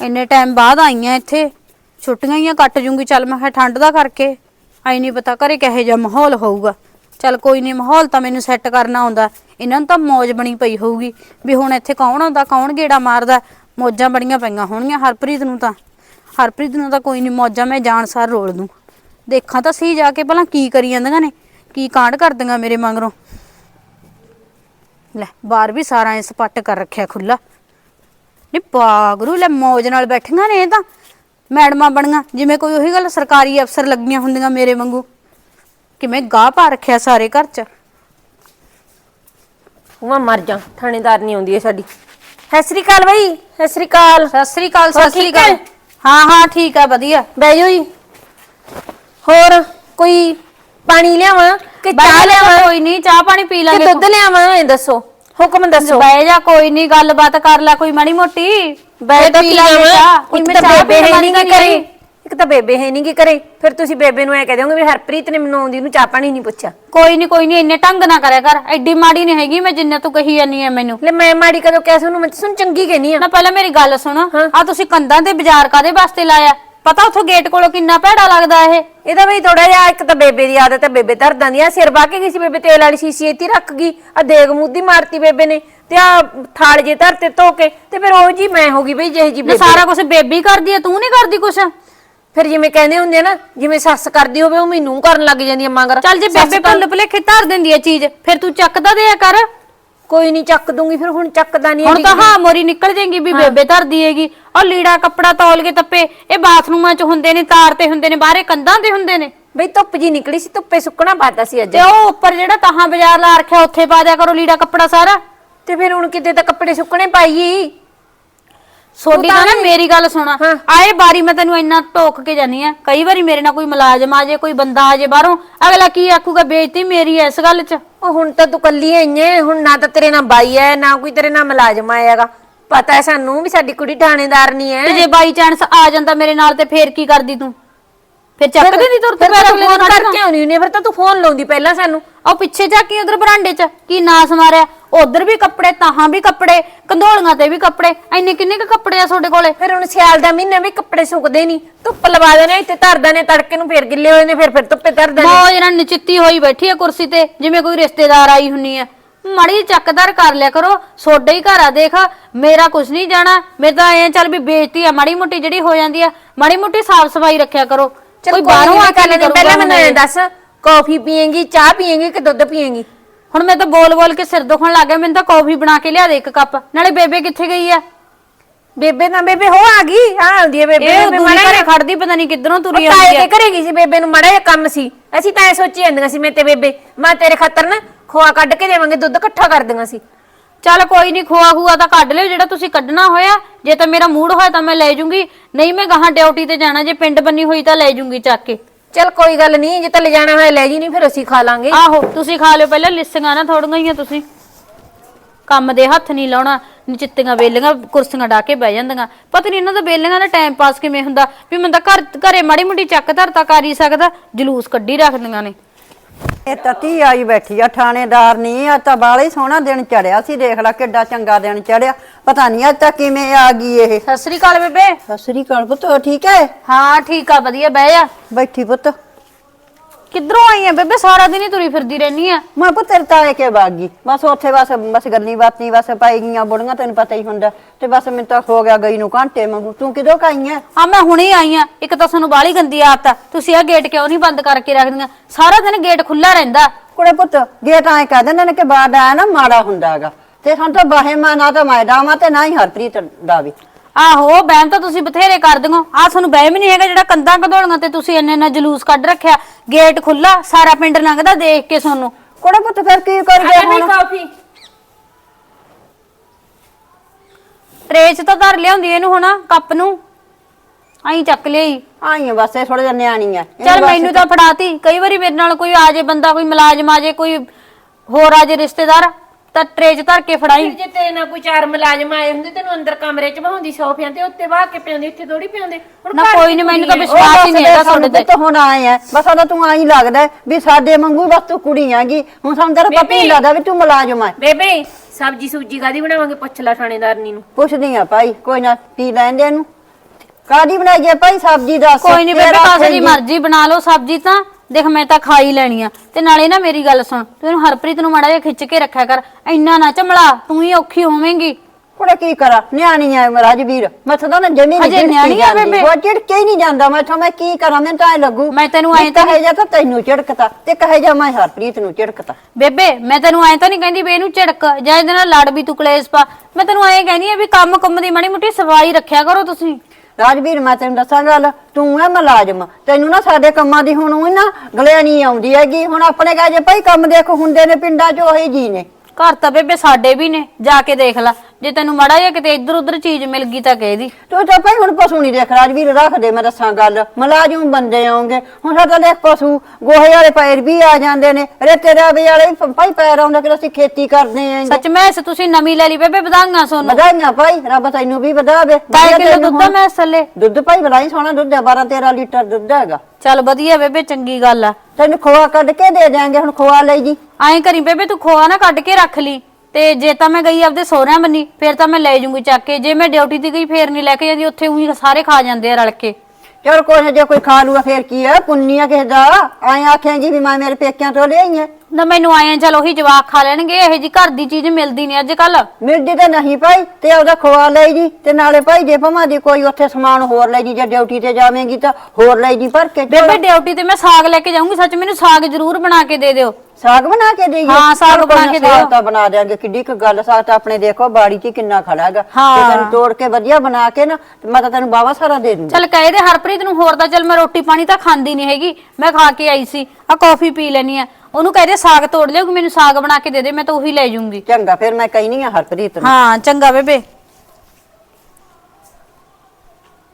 ਇੰਨੇ ਟਾਈਮ ਬਾਅਦ ਆਈਆਂ ਇੱਥੇ ਛੁੱਟੀਆਂ ਹੀ ਆ, ਕੱਟ ਜੂੰਗੀ ਚੱਲ ਮੈਂ ਕਿਹਾ ਠੰਡ ਦਾ ਕਰਕੇ ਆਈ ਨਹੀਂ ਪਤਾ ਘਰੇ ਕਿਹੋ ਜਿਹਾ ਮਾਹੌਲ ਹੋਊਗਾ। ਚੱਲ ਕੋਈ ਨਹੀਂ ਮਾਹੌਲ ਤਾਂ ਮੈਨੂੰ ਸੈੱਟ ਕਰਨਾ ਆਉਂਦਾ। ਇਹਨਾਂ ਨੂੰ ਤਾਂ ਮੌਜ ਬਣੀ ਪਈ ਹੋਊਗੀ ਵੀ ਹੁਣ ਇੱਥੇ ਕੌਣ ਆਉਂਦਾ ਕੌਣ ਗੇੜਾ ਮਾਰਦਾ ਮੌਜਾਂ ਬੜੀਆਂ ਪਈਆਂ ਹੋਣਗੀਆਂ ਹਰਪ੍ਰੀਤ ਨੂੰ ਤਾਂ। ਹਰਪ੍ਰੀਤ ਨੂੰ ਤਾਂ ਕੋਈ ਨਹੀਂ ਮੌਜਾਂ ਮੈਂ ਜਾਣ ਸਾਰ ਰੋਲ ਦੂੰ। ਦੇਖਾਂ ਤਾਂ ਸਹੀ ਜਾ ਕੇ ਭਲਾ ਕੀ ਕਰੀ ਜਾਂਦੀਆਂ ਨੇ ਕੀ ਕਾਂਡ ਕਰਦੀਆਂ ਮੇਰੇ ਮਗਰੋਂ। ਲੈ ਬਾਹਰ ਵੀ ਸਾਰਾ ਐ ਸਪੱਟ ਕਰ ਰੱਖਿਆ ਖੁੱਲਾ ਨੀ ਪਾਗਰੂ ਲੈ ਮੌਜ ਨਾਲ ਬੈਠੀਆਂ ਨੇ ਇਹ ਤਾਂ। ਮੈਡਮਾਂ ਬਣੀਆਂ ਜਿਵੇਂ ਕੋਈ ਉਹੀ ਗੱਲ ਸਰਕਾਰੀ ਅਫਸਰ ਲੱਗੀਆਂ ਹੁੰਦੀਆਂ ਮੇਰੇ ਵਾਂਗੂ। ਕਿਵੇਂ ਗਾਹ ਪਾ ਰੱਖਿਆ ਸਾਰੇ ਘਰ 'ਚ। ਮੈਂ ਮਰ ਜਾ ਥਾਣੇਦਾਰ ਨਹੀਂ ਆਉਂਦੀ ਹੈ ਸਾਡੀ। ਸਤਿ ਸ੍ਰੀ ਅਕਾਲ ਬਈ। ਸਤਿ ਸ੍ਰੀ ਅਕਾਲ। ਸਤਿ ਸ੍ਰੀ ਅਕਾਲ ਸਤਿ ਸ੍ਰੀ ਅਕਾਲ। ਹੈ? ਹਾਂ ਠੀਕ ਆ ਵਧੀਆ। ਬਹਿ ਜਾਓ ਜੀ। ਹੋਰ ਕੋਈ ਪਾਣੀ ਲਿਆਵਾਂ? ਕਿ ਚਾਹ ਲਿਆਵਾਂ? ਕੋਈ ਨਹੀਂ ਚਾਹ ਪਾਣੀ ਪੀ ਕਿ ਲਾਂਗੇ ਦੁੱਧ ਲਿਆਵਾਂ ਇਹ ਦੱਸੋ। ਹੁਕਮ ਦੱਸੋ। ਬਹਿ ਜਾ ਕੋਈ ਨਹੀਂ ਗੱਲਬਾਤ ਕਰ ਲੈ ਕੋਈ ਮਾੜੀ ਮੋਟੀ। ਬੈ ਫਿਰ ਤਾਂ ਪੀ ਲਿਆਵਾਂ ਕੋਈ ਮੈਂ ਤਾਂ ਚਾਹ ਬੇਬੇ ਹੈ ਨਹੀਂ ਨਹੀਂ ਕਰੇ ਇੱਕ ਤਾਂ ਬੇਬੇ ਹੈ ਨਹੀਂ ਕਿ ਕਰੇ ਫਿਰ ਤੁਸੀਂ ਬੇਬੇ ਨੂੰ ਐ ਕਹਿ ਦਿਓਗੇ ਵੀ ਹਰਪ੍ਰੀਤ ਨੇ ਮੈਨੂੰ ਆਉਂਦੀ ਨੂੰ ਚਾਹ ਪਾਣੀ ਨਹੀਂ ਪੁੱਛਿਆ। ਕੋਈ ਨਹੀਂ ਕੋਈ ਨਹੀਂ ਇੰਨੇ ਢੰਗ ਨਾ ਕਰਿਆ ਕਰ। ਐਡੀ ਮਾੜੀ ਨਹੀਂ ਹੈਗੀ ਮੈਂ ਜਿੰਨਾ ਤੂੰ ਕਹੀ ਜਾਨੀ ਆ ਮੈਨੂੰ। ਲੈ ਮੈਂ ਮਾੜੀ ਕਦੋਂ ਕਹਿ ਸੁਣੂ ਮੈਂ ਤਾਂ ਸੁਣ ਚੰਗੀ ਕਹਿਨੀ ਆ। ਨਾ ਪਹਿਲਾਂ ਮੇਰੀ ਗੱਲ ਸੁਣੋ। ਆ ਤੁਸੀਂ ਕੰਧਾਂ ਤੇ ਬਾਜ਼ਾਰ ਕਾਦੇ ਵਾਸਤੇ ਲਾਇਆ? ਪਤਾ ਉੱਥੋਂ ਗੇਟ ਕੋਲੋਂ ਕਿੰਨਾ ਭੈੜਾ ਲੱਗਦਾ ਇਹ? ਇਹਦਾ ਵੀ ਥੋੜਾ ਜਿਹਾ ਇੱਕ ਤਾਂ ਬੇਬੇ ਦੀ ਆਦਤ ਹੈ ਬੇਬੇ ਧਰਦਾਂ ਦੀ ਆ ਸਿਰ ਬਾਹ ਕੇ ਗਈ ਸੀ ਬੇਬੇ ਤੇਲ ਵਾਲੀ ਸ਼ੀਸ਼ੀ ਇੱਥੇ ਹੀ ਰੱਖ ਗਈ ਆ ਦੇਗ ਮੁੱਦੀ ਮਾਰਤੀ ਬੇਬੇ ਨੇ ਤੇ ਆ ਥਾਲ ਜੇ ਧਰਤੇ ਧੋ ਕੇ ਤੇ ਫਿਰ ਉਹ ਜੀ ਮੈਂ ਹੋ ਗਈ ਬਈ ਜਿਹੇ ਜੀ ਨਾ ਬੇਬੇ। ਸਾਰਾ ਕੁਝ ਬੇਬੀ ਕਰਦੀ ਆ ਤੂੰ ਨਹੀਂ ਕਰਦੀ ਕੁਛ? ਫਿਰ ਜਿਵੇਂ ਕਹਿੰਦੇ ਹੁੰਦੇ ਆ ਨਾ ਜਿਵੇਂ ਸੱਸ ਕਰਦੀ ਹੋਵੇ ਉਹ ਮੈਨੂੰ ਕਰਨ ਲੱਗ ਜਾਂਦੀ ਆ ਮਗਰ। ਚੱਲ ਜੇ ਸੱਸ ਬੇਬੇ ਤਾਂ- ਭੁੱਲ ਭੁਲੇਖੇ ਧਰ ਦਿੰਦੀ ਆ ਚੀਜ਼ ਫਿਰ ਤੂੰ ਚੱਕਦਾ ਦਿਆ ਕਰ। ਕੋਈ ਨਹੀਂ ਚੱਕ ਦੂੰਗੀ ਫਿਰ ਹੁਣ ਚੱਕਦਾ ਨਹੀਂ ਹੁਣ ਤਾਂ ਹਾਂ ਮੋਰੀ ਨਿਕਲ ਜਾਏਗੀ ਵੀ ਬੇਬੇ ਧਰਦੀ ਹੈਗੀ। ਉਹ ਲੀੜਾ ਕੱਪੜਾ ਤੌਲ ਕੇ ਤੱਪੇ ਇਹ ਬਾਥਰੂਮਾਂ 'ਚ ਹੁੰਦੇ ਨੇ ਤਾਰ ਤੇ ਹੁੰਦੇ ਨੇ ਬਾਹਰੇ ਕੰਧਾਂ ਤੇ ਹੁੰਦੇ ਨੇ। ਬਈ ਧੁੱਪ ਜੀ ਨਿਕਲੀ ਸੀ ਧੁੱਪੇ ਸੁੱਕਣਾ ਪਾਤਾ ਸੀ ਅੱਜ। ਤੇ ਉਹ ਉੱਪਰ ਜਿਹੜਾ ਤਾਹਾਂ ਬਾਜ਼ਾਰ ਲਾ ਰੱਖਿਆ ਉੱਥੇ ਪਾ ਦਿਆ ਕਰੋ ਲੀੜਾ ਕੱਪੜਾ ਸਾਰਾ। ਤੇ ਫਿਰ ਹੁਣ ਕਿਤੇ ਤਾਂ ਕੱਪੜੇ ਸੁੱਕਣੇ ਪਾਈਏ। ਸੋਡੀ ਤਾਂ ਨਾ ਮੇਰੀ ਗੱਲ ਸੁਣਾ। ਆਏ ਬਾਰੀ ਮੈਂ ਤੈਨੂੰ ਇੰਨਾ ਟੋਕ ਕੇ ਜਾਨੀ ਆ ਕਈ ਵਾਰੀ ਮੇਰੇ ਨਾਲ ਕੋਈ ਮੁਲਾਜ਼ਮ ਆ ਜੇ ਕੋਈ ਬੰਦਾ ਆ ਜੇ ਬਾਹਰੋਂ ਅਗਲਾ ਕੀ ਆਖੂਗਾ ਬੇਇੱਜ਼ਤੀ ਮੇਰੀ ਐ ਇਸ ਗੱਲ 'ਚ। ਉਹ ਹੁਣ ਤਾਂ ਤੂੰ ਕੱਲੀ ਆਈਏ ਹੁਣ ਨਾ ਤਾਂ ਤੇਰੇ ਨਾਲ ਬਾਈ ਹੈ ਨਾ ਕੋਈ ਤੇਰੇ ਨਾਲ ਮੁਲਾਜ਼ਮ ਆਏਗਾ ਪਤਾ ਹੈ ਸਾਨੂੰ ਵੀ ਸਾਡੀ ਕੁੜੀ ਥਾਣੇਦਾਰ ਨਹੀਂ ਤੇ ਜੇ ਬਾਈ ਚਾਂਸ ਆ ਜਾਂਦਾ ਮੇਰੇ ਨਾਲ ਤੇ ਫੇਰ ਕੀ ਕਰਦੀ ਤੂੰ? ਫਿਰ ਚੱਕ ਦਿੰਦੀ ਤੁਰ ਤੇ ਫਿਰ ਫੋਨ ਕਰਕੇ ਆਉਣੀ ਨੇ ਫਿਰ ਤਾਂ ਤੂੰ ਫੋਨ ਲਾਉਂਦੀ ਪਹਿਲਾਂ ਸਾਨੂੰ। ਉਹ ਪਿੱਛੇ ਜਾ ਕੇ ਉਧਰ ਬਰਾਂਡੇ 'ਚ ਕੀ ਨਾਸ ਮਾਰਿਆ? ਉਧਰ ਵੀ ਕੱਪੜੇ ਤਾਹਾਂ ਵੀ ਕੱਪੜੇ ਕੰਧੋਲੀਆਂ ਤੇ ਵੀ ਕੱਪੜੇ। ਐਨੇ ਕਿੰਨੇ ਕ ਕੱਪੜੇ ਆ ਤੁਹਾਡੇ ਕੋਲੇ? ਫਿਰ ਹੁਣ ਸਿਆਲ ਦਾ ਮਹੀਨਾ ਵੀ ਕੱਪੜੇ ਸੁੱਕਦੇ ਨਹੀਂ ਧੁੱਪ ਲਵਾ ਦੇਣੇ ਇੱਥੇ ਧਰਦੇ ਨੇ ਤੜਕੇ ਨੂੰ ਫੇਰ ਗਿੱਲੇ ਹੋਏ ਨੇ ਫਿਰ ਫਿਰ ਧੁੱਪੇ ਧਰਦੇ ਨੇ। ਮੌਜ ਨਾਲ ਨਚਿੱਤੀ ਹੋਈ ਬੈਠੀ ਆ ਕੁਰਸੀ ਤੇ ਜਿਵੇਂ ਕੋਈ ਰਿਸ਼ਤੇਦਾਰ ਆਈ ਹੁੰਨੀ ਆ। ਮਾੜੀ ਚੱਕਦਾਰ ਕਰ ਲਿਆ ਕਰੋ ਸੋਡਾ ਹੀ ਘਰ ਆ ਦੇਖ। ਮੇਰਾ ਕੁਛ ਨਹੀਂ ਜਾਣਾ ਮੇਰੇ ਤਾਂ ਐ ਚੱਲ ਵੀ ਬੇਇੱਜ਼ਤੀ ਆ ਮਾੜੀ ਮੋਟੀ ਜਿਹੜੀ ਹੋ ਜਾਂਦੀ ਆ ਮਾੜੀ ਮੋਟੀ ਸਾਫ਼ ਸਫ਼ਾਈ ਰੱਖਿਆ ਕਰੋ। ਕੋਈ ਬਾਹਰੋਂ ਆ ਕੇ ਨਹੀਂ ਪਹਿਲਾਂ ਮੈਨੂੰ ਇਹ ਦੱਸ ਕਾਫੀ ਪੀਏਂਗੀ ਚਾਹ ਪੀਏਂਗੀ ਕਿ ਦੁੱਧ ਪੀਏਂਗੀ? ਹੁਣ ਮੈਂ ਤਾਂ ਬੋਲ ਬੋਲ ਕੇ ਸਿਰ ਦੁਖਣ ਲੱਗ ਗਿਆ ਮੈਨੂੰ ਤਾਂ ਕੌਫੀ ਬਣਾ ਕੇ ਲਿਆ ਦੇ ਇੱਕ ਕੱਪ। ਨਾਲੇ ਬੇਬੇ ਕਿੱਥੇ ਗਈ ਆ? ਬੇਬੇ ਤਾਂ ਬੇਬੇ ਹੋ ਆ ਗਈ ਆ ਆਉਂਦੀ ਹੈ ਬੇਬੇ। ਇਹ ਬੇਬੇ ਦੂਰੀ ਮਾੜਾ ਘਰੇ ਜਿਹਾ- ਖੜਦੀ ਪਤਾ ਨਹੀਂ ਕਿੱਧਰੋਂ ਤੁਰੀ ਉਹ ਤਾਏ ਆਉਂਦੀ ਆ। ਘਰੇ ਗਈ ਸੀ ਬੇਬੇ ਨੂੰ ਮਾੜਾ ਜਿਹਾ ਕੰਮ ਸੀ। ਅਸੀਂ ਤਾਂ ਐ ਸੋਚੀ ਜਾਂਦੀਆਂ ਸੀ ਮੈਂ ਤੇ ਬੇਬੇ ਮੈਂ ਤੇਰੇ ਖਾਤਰ ਨਾ ਖੋਆ ਕੱਢ ਕੇ ਦੇਵਾਂਗੇ ਦੁੱਧ ਇਕੱਠਾ ਕਰ ਦਿੰਗਾ ਸੀ। ਚੱਲ ਕੋਈ ਨਹੀਂ ਖੋਆ ਖੂਆ ਤਾਂ ਕੱਢ ਲਿਓ ਜਿਹੜਾ ਤੁਸੀਂ ਕੱਢਣਾ ਹੋਇਆ ਜੇ ਤਾਂ ਮੇਰਾ ਮੂਡ ਹੋਇਆ ਤਾਂ ਮੈਂ ਲੈ ਜੂੰਗੀ। ਨਹੀਂ ਮੈਂ ਗਾਹਾਂ ਡਿਊਟੀ ਤੇ ਜਾਣਾ ਜੇ ਪਿੰਡ ਬੰਨੀ ਹੋਈ ਤਾਂ ਲੈ ਜੂੰਗੀ ਚੱਕ ਕੇ। ਚਲ ਕੋਈ ਗੱਲ ਨਹੀਂ, ਜੇ ਤਾਂ ਲੈ ਜਾਣਾ ਹੋਇਆ ਲੈ ਜੀ, ਨਹੀਂ ਫਿਰ ਅਸੀਂ ਖਾ ਲਾਂਗੇ। ਆਹੋ, ਤੁਸੀਂ ਖਾ ਲਿਓ ਪਹਿਲਾਂ, ਲਿਸੀਆਂ ਨਾ ਥੋੜੀਆਂ ਹੀ ਆ ਤੁਸੀਂ। ਕੰਮ ਦੇ ਹੱਥ ਨਹੀਂ ਲਾਉਣਾ ਨਚਿੱਤੀਆਂ ਵੇਲੀਆਂ, ਕੁਰਸੀਆਂ ਢਾ ਕੇ ਬਹਿ ਜਾਂਦੀਆਂ। ਪਤਾ ਨਹੀਂ ਇਹਨਾਂ ਦਾ ਵੇਲੀਆਂ ਦਾ ਟਾਈਮ ਪਾਸ ਕਿਵੇਂ ਹੁੰਦਾ, ਵੀ ਮੈਂ ਤਾਂ ਘਰ, ਘਰੇ ਮਾੜੀ ਮੋਟੀ ਚੱਕ ਧਰਤਾ, ਕਰ ਹੀ ਸਕਦਾ, ਜਲੂਸ ਕੱਢੀ ਰੱਖਦੀਆਂ ਨੇ। ਇਹ ਤਤੀ ਆਈ ਬੈਠੀ ਆ ਥਾਣੇਦਾਰ ਨਹੀਂ ਆ ਤਾਂ ਬਾਲੇ ਸੋਹਣਾ ਦਿਨ ਚੜਿਆ ਸੀ ਦੇਖ ਲੈ ਕਿੱਡਾ ਚੰਗਾ ਦਿਨ ਚੜਿਆ। ਪਤਾ ਨਹੀਂ ਅੱਜ ਤੱਕ ਕਿਵੇਂ ਆ ਗਈ ਇਹ। ਸਤਿ ਸ੍ਰੀ ਅਕਾਲ ਬੇਬੇ। ਸਤਿ ਸ੍ਰੀ ਅਕਾਲ ਪੁੱਤ ਠੀਕ ਹੈ? ਹਾਂ ਠੀਕ ਆ ਵਧੀਆ ਬਹਿ ਜਾ। ਬੈਠੀ ਪੁੱਤ। ਕਿੱਧਰੋਂ ਆਈ ਆ ਬੇਬੇ? ਸਾਰਾ ਦਿਨ ਹੀ ਤੁਰੀ ਫਿਰਦੀ ਰਹਿਨੀ ਆ। ਮੈਂ ਪੁੱਤ ਤੇਰੇ ਤਾਏ ਕੇ ਬਾਗੀ? ਬਸ ਉੱਥੇ ਬਸ ਬਸ ਗੱਲੀ ਬਾਤੀ ਬਸ ਪਾਈ ਗਈਆਂ ਬੁੜੀਆਂ ਤੈਨੂੰ ਪਤਾ ਹੀ ਹੁੰਦਾ। ਤੇ ਬਸ ਮੈਨੂੰ ਤਾਂ ਹੋ ਗਿਆ ਗਈ ਨੂੰ ਘੰਟੇ ਮੰਗੂ ਤੂੰ ਕਿਦੋਂ ਕਾਈ ਐ ਆ? ਮੈਂ ਹੁਣੇ ਆਈ ਆ। ਇੱਕ ਤਾਂ ਸਾਨੂੰ ਬਾਲੀ ਗੰਦੀ ਆਦਤ ਆ। ਤੁਸੀਂ ਆ ਗੇਟ ਕਿਉਂ ਨਹੀਂ ਬੰਦ ਕਰਕੇ ਰੱਖਦੀਆਂ? ਸਾਰਾ ਦਿਨ ਗੇਟ ਖੁੱਲਾ ਰਹਿੰਦਾ। ਕੁੜੇ ਪੁੱਤ ਗੇਟ ਆਏ ਕਹਿ ਦਿੰਦੇ ਨੇ ਕਿ ਬਾਦ ਆਇਆ ਨਾ ਮਾੜਾ ਹੁੰਦਾ ਹੈਗਾ। ਤੇ ਸਾਨੂੰ ਤਾਂ ਬਾਹੇ ਮਾ ਨਾ ਤਾਂ ਮੈਂ ਡਾਵਾਂ ਤੇ ਨਾ ਹੀ ਹਰਪ੍ਰੀਤ ਡਾਵੇ। ਆਹੋ ਬਹਿਮ ਤਾਂ ਤੁਸੀਂ ਬਥੇਰੇ ਕਰ ਦਿਓ। ਆ ਤੁਹਾਨੂੰ ਬਹਿਮ ਨਹੀਂ ਹੈਗਾ ਜਿਹੜਾ ਕੰਧਾਂ ਕਢੋਲੀਆਂ ਤੇ ਤੁਸੀਂ ਇੰਨੇ ਇੰਨਾ ਜਲੂਸ ਕੱਢ ਰੱਖਿਆ। ਗੇਟ ਖੁੱਲਾ ਸਾਰਾ ਪਿੰਡ ਲੰਘਦਾ ਦੇਖ ਕੇ ਤੁਹਾਨੂੰ। ਕੁੜੇ ਪੁੱਤ ਫਿਰ ਕੀ ਕਰ ਗਿਆ ਹੁਣ? ਕਾਫੀ। ਟਰੇ 'ਚ ਤਾਂ ਧਰ ਲਿਆਉਂਦੀ ਇਹਨੂੰ ਹੁਣ ਕੱਪ ਨੂੰ। ਆਈ ਚੱਕ ਲਈ ਆਈਆਂ ਬਸ ਇਹ ਥੋੜਾ ਜਿਹਾ ਨਿਆਣੀ ਐ ਚਲ ਮੈਨੂੰ ਤਾਂ ਫੜਾਤੀ। ਕਈ ਵਾਰੀ ਮੇਰੇ ਨਾਲ ਕੋਈ ਆ ਜੇ ਬੰਦਾ ਕੋਈ ਮੁਲਾਜ਼ਮ ਆ ਜੇ ਕੋਈ ਹੋਰ ਆ ਜੇ ਰਿਸ਼ਤੇਦਾਰ। ਤਾਂ ਟਰੇ 'ਚ ਧਰ ਕੇ ਫੜਾਈ। ਜੇ ਤੇਰੇ ਨਾਲ ਕੋਈ ਚਾਰ ਮੁਲਾਜ਼ਮ ਆਏ ਹੁੰਦੇ ਤੈਨੂੰ ਅੰਦਰ ਕਮਰੇ 'ਚ ਬਹਾਉਂਦੀ ਸੋਫਿਆਂ ਤੇ ਉੱਤੇ ਬਾਹ ਕੇ ਪਿਆਉਂਦੀ ਇੱਥੇ ਥੋੜੀ ਪਿਆਉਂਦੇ। ਹੁਣ ਨਾ ਘਰ ਕੋਈ ਨਹੀਂ ਮੈਨੂੰ ਤਾਂ। ਵਿਸ਼ਵਾਸ ਹੀ ਨਹੀਂ ਹੈਗਾ ਤੁਹਾਡੇ ਤੇ। ਤਾਂ ਹੁਣ ਆਏ ਆ। ਬਸ ਉਹਦਾ ਤੂੰ ਆਈ ਲੱਗਦਾ ਹੈ ਵੀ ਸਾਡੇ ਵਾਂਗੂ ਬਸ ਤੂੰ ਕੁੜੀ ਆਂਗੀ ਹੁਣ ਸਾਨੂੰ ਤੇਰਾ ਪਤਾ ਹੀ ਨਹੀਂ ਲੱਗਦਾ ਵੀ ਤੂੰ ਮੁਲਾਜ਼ਮ ਆ ਬੇਬੇ ਸਬਜੀ ਸੁਬਜੀ ਕਾਦੀ ਬਣਾਵਾਂਗੇ? ਪੁੱਛ ਲੈ ਥਾਣੇਦਾਰਨੀ ਨੂੰ। ਪੁੱਛਦੀ ਆ ਭਾਈ ਕੋਈ ਨਾ ਕੀ ਲੈਂਦੇ ਇਹਨੂੰ? ਕਾਦੀ ਬਣਾਈਏ ਭਾਈ ਸਬਜ਼ੀ ਦੱਸ? ਕੋਈ ਨਹੀਂ ਬੇਬੇ ਤੇਰਾ ਦੀ ਖਾਏਗੀ। ਮਰਜ਼ੀ ਬਣਾ ਲਓ ਸਬਜ਼ੀ ਤਾਂ। ਦੇਖ ਮੈਂ ਤਾਂ ਖਾ ਹੀ ਲੈਣੀ ਆ। ਤੇ ਨਾਲੇ ਨਾ ਮੇਰੀ ਗੱਲ ਸੁਣ ਤੂੰ ਇਹਨੂੰ ਹਰਪ੍ਰੀਤ ਨੂੰ ਮਾੜਾ ਜਿਹਾ ਖਿੱਚ ਕੇ ਰੱਖਿਆ ਕਰ ਇੰਨਾ ਨਾ ਚਮਲਾ ਤੂੰ ਹੀ ਔਖੀ ਹੋਵੇਂਗੀ। ਕੁੜੇ ਕੀ ਕਰਾਂ ਨਿਆਣੀ ਆ ਰਾਜਵੀਰ ਮੈਂ ਤਾਂ ਨਾ ਜਮੀ ਨਹੀਂ ਹਜੇ ਨਿਆਣੀ ਆ ਬੇਬੇ? ਉਹ ਝਿੜਕੇ ਹੀ ਨਹੀਂ ਜਾਂਦਾ ਮੈਂ ਤਾਂ ਮੈਂ ਕੀ ਕਰਾਂ ਮੈਨੂੰ ਤਾਂ ਐ ਲੱਗੂ ਮੈਂ ਤੈਨੂੰ ਐਂ ਤਾਂ ਕਹੇ ਜਾ ਤਾਂ ਤੈਨੂੰ ਝਿੜਕਤਾ ਤੇ ਕਹੇ ਜਾ ਮੈਂ ਹਰਪ੍ਰੀਤ ਨੂੰ ਝਿੜਕਤਾ ਬੇਬੇ ਮੈਂ ਤੈਨੂੰ ਐਂ ਤਾਂ ਨਹੀਂ ਕਹਿੰਦੀ ਵੀ ਇਹਨੂੰ ਝਿੜਕ ਜਾਂ ਇਹਦੇ ਨਾਲ ਲੜ ਵੀ ਤੂੰ ਕਲੇਸ਼ ਪਾ। ਮੈਂ ਤੈਨੂੰ ਐਂ ਕਹਿੰਦੀ ਆ ਵੀ ਕੰਮ ਕੁੰਮ ਦੀ ਮਾੜੀ ਮੁੱਟੀ ਸਫ਼ਾਈ ਰੱਖਿਆ ਕਰੋ ਤੁਸੀਂ। ਰਾਜਵੀਰ, ਮੈਂ ਤੈਨੂੰ ਦੱਸਾਂ ਗੱਲ, ਤੂੰ ਐ ਮੁਲਾਜ਼ਮ, ਤੈਨੂੰ ਨਾ ਸਾਡੇ ਕੰਮਾਂ ਦੀ ਹੁਣ ਉਹੀ ਨਾ ਗਲਿਆ ਨਹੀਂ ਆਉਂਦੀ ਹੈਗੀ। ਹੁਣ ਆਪਣੇ ਕਹੇ ਜੇ ਭਾਈ ਕੰਮ ਦੇਖ ਹੁੰਦੇ ਨੇ ਪਿੰਡਾਂ 'ਚ, ਉਹੀ ਜੀ ਨੇ। ਘਰ ਤਾਂ ਬੇਬੇ ਸਾਡੇ ਵੀ ਨੇ, ਜਾ ਕੇ ਦੇਖ ਲੈ। ਜੇ ਤੈਨੂੰ ਮਾੜਾ ਜਿਹਾ ਕਿਤੇ ਇੱਧਰ ਉੱਧਰ ਚੀਜ਼ ਮਿਲ ਗਈ ਤਾਂ ਕਹਿ ਦੀ। ਤੂੰ ਤਾਂ ਭਾਈ ਹੁਣ ਪਸ਼ੂ ਨਹੀਂ ਦੇਖ ਰਾਜਵੀਰ ਰੱਖ ਦੇ ਮੈਂ ਦੱਸਾਂ ਗੱਲ। ਮੁਲਾਜ਼ਮ ਬੰਦੇ ਆਉਂਗੇ ਹੁਣ ਸਾਡਾ ਦੇਖ ਪਸ਼ੂ ਗੋਹੇ ਵਾਲੇ ਪੈਰ ਵੀ ਆ ਜਾਂਦੇ ਨੇ ਰੇਤੇ ਰਾਵੇ ਵਾਲੇ ਵੀ ਭਾਈ ਪੈਰ ਆਉਂਦਾ ਕਿ ਅਸੀਂ ਖੇਤੀ ਕਰਦੇ ਆਂ ਸੱਚ ਮੈਂ ਤੁਸੀਂ ਨਵੀਂ ਲੈ ਲਈ ਬੇਬੇ ਵਧਾਈਆਂ ਸੋਨੂੰ। ਵਧਾਈਆਂ ਭਾਈ ਰੱਬ ਤੈਨੂੰ ਵੀ ਵਧਾਵੇ। ਕਿਲੋ ਤੈਨੂੰ ਦੁੱਧ ਆ ਹੁਣ- ਮੈਂ ਥੱਲੇ ਦੁੱਧ ਭਾਈ ਬਲਾਈ ਸੋਹਣਾ ਦੁੱਧ ਹੈ 12 13 ਲੀਟਰ ਦੁੱਧ ਹੈਗਾ। ਚੱਲ ਵਧੀਆ ਬੇਬੇ ਚੰਗੀ ਗੱਲ ਆ। ਤੈਨੂੰ ਖੋਆ ਕੱਢ ਕੇ ਦੇ ਜਾਾਂਗੇ ਹੁਣ ਖੋਆ ਲਈ ਜੀ। ਐਂ ਕਰੀ ਬੇਬੇ ਤੂੰ ਖੋਆ ਨਾ ਕੱਢ ਕੇ ਰੱਖ ਲਈ। ਤੇ ਜੇ ਤਾਂ ਮੈਂ ਗਈ ਆਪਦੇ ਸਹੁਰਿਆਂ ਬੰਨੀ, ਫੇਰ ਤਾਂ ਮੈਂ ਲੈ ਜੂੰਗੀ ਚੱਕ ਕੇ। ਜੇ ਮੈਂ ਡਿਊਟੀ ਤੇ ਗਈ, ਫੇਰ ਨਹੀਂ ਲੈ ਕੇ ਜਾਂਦੀ, ਉੱਥੇ ਉਹੀ ਸਾਰੇ ਖਾ ਜਾਂਦੇ ਆ ਰਲ ਕੇ। ਚਲ ਕੋਈ ਨਾ ਜੇ ਕੋਈ ਖਾ ਲੂਗਾ, ਫੇਰ ਕੀ ਹੈ ਪੁੰਨੀਆ ਕਿਸੇ ਦਾ। ਐਂ ਆਖੇਂਗੀ ਵੀ ਮੈਂ ਮੇਰੇ ਪੇਕਿਆਂ ਤੋਂ ਲਿਆਈ ਐ ਨਾ ਮੈਨੂੰ ਆਏ ਚੱਲ ਉਹੀ ਜਵਾਕ ਖਾ ਲੈਣਗੇ ਇਹੋ ਜੀ ਘਰ ਦੀ ਚੀਜ਼ ਮਿਲਦੀ ਨਹੀਂ ਅੱਜ ਕੱਲ ਮਿਰਦੀ ਤਾਂ ਨਹੀਂ ਭਾਈ ਤੇ ਉਹਦਾ ਖੋਆ ਲਈ ਜੀ ਤੇ ਨਾਲੇ ਭਾਈ ਜੇ ਭਵਾਂ ਦੀ ਕੋਈ ਉੱਥੇ ਸਮਾਨ ਹੋਰ ਲੈ ਜੀ ਜੇ ਡਿਊਟੀ ਤੇ ਜਾਵੇਂਗੀ ਤਾਂ ਹੋਰ ਲੈ ਜੀ ਭਰ ਕੇ ਬੇਬੇ ਡਿਊਟੀ ਤੇ ਮੈਂ ਸਾਗ ਲੈ ਕੇ ਜਾਊਂਗੀ ਸੱਚ ਮੈਨੂੰ ਸਾਗ ਜ਼ਰੂਰ ਬਣਾ ਕੇ ਦੇ ਦਿਓ। ਸਾਗ ਬਣਾ ਕੇ ਦੇਈਏ? ਹਾਂ, ਸਾਗ ਚਲੋ ਬਣਾ ਕੇ ਸਾਗ ਦਿਓ। ਤਾਂ ਬਣਾ ਦਿਆਂਗੇ ਕਿੱਡੀ ਕੁ ਗੱਲ ਸਾਗ ਤਾਂ ਆਪਣੇ ਦੇਖੋ ਬਾੜੀ 'ਚ ਹੀ ਕਿੰਨਾ ਖੜਾ ਹੈਗਾ। ਹਾਂ। ਤੇ ਤੈਨੂੰ ਤੋੜ ਕੇ ਵਧੀਆ ਬਣਾ ਕੇ ਨਾ ਤੇ ਮੈਂ ਤਾਂ ਤੈਨੂੰ ਬਾਵਾ ਸਾਰਾ ਦੇ ਦੂੰਗੀ। ਚੱਲ ਕਹੇ ਦੇ ਹਰਪ੍ਰੀਤ ਨੂੰ ਹੋਰ ਤਾਂ ਚੱਲ ਮੈਂ ਰੋਟੀ ਪਾਣੀ ਤਾਂ ਖਾਂਦੀ ਨਹੀਂ ਹੈਗੀ ਮੈਂ ਖਾ ਕੇ ਆਈ ਸੀ ਆ ਕਾਫੀ ਪੀ ਲੈਣੀ ਆ। ਉਹਨੂੰ ਕਹਦੇ ਸਾਗ ਤੋੜ ਲਿਓ ਕਿ ਮੈਨੂੰ ਸਾਗ ਬਣਾ ਕੇ ਦੇ ਦੇ ਮੈਂ ਤਾਂ ਉਹੀ ਲੈ ਜੂੰਗੀ ਚੰਗਾ ਫਿਰ ਮੈਂ ਕਹਿਨੀ ਆ ਹਰਪ੍ਰੀਤ ਨੂੰ। ਹਾਂ ਚੰਗਾ ਬੇਬੇ।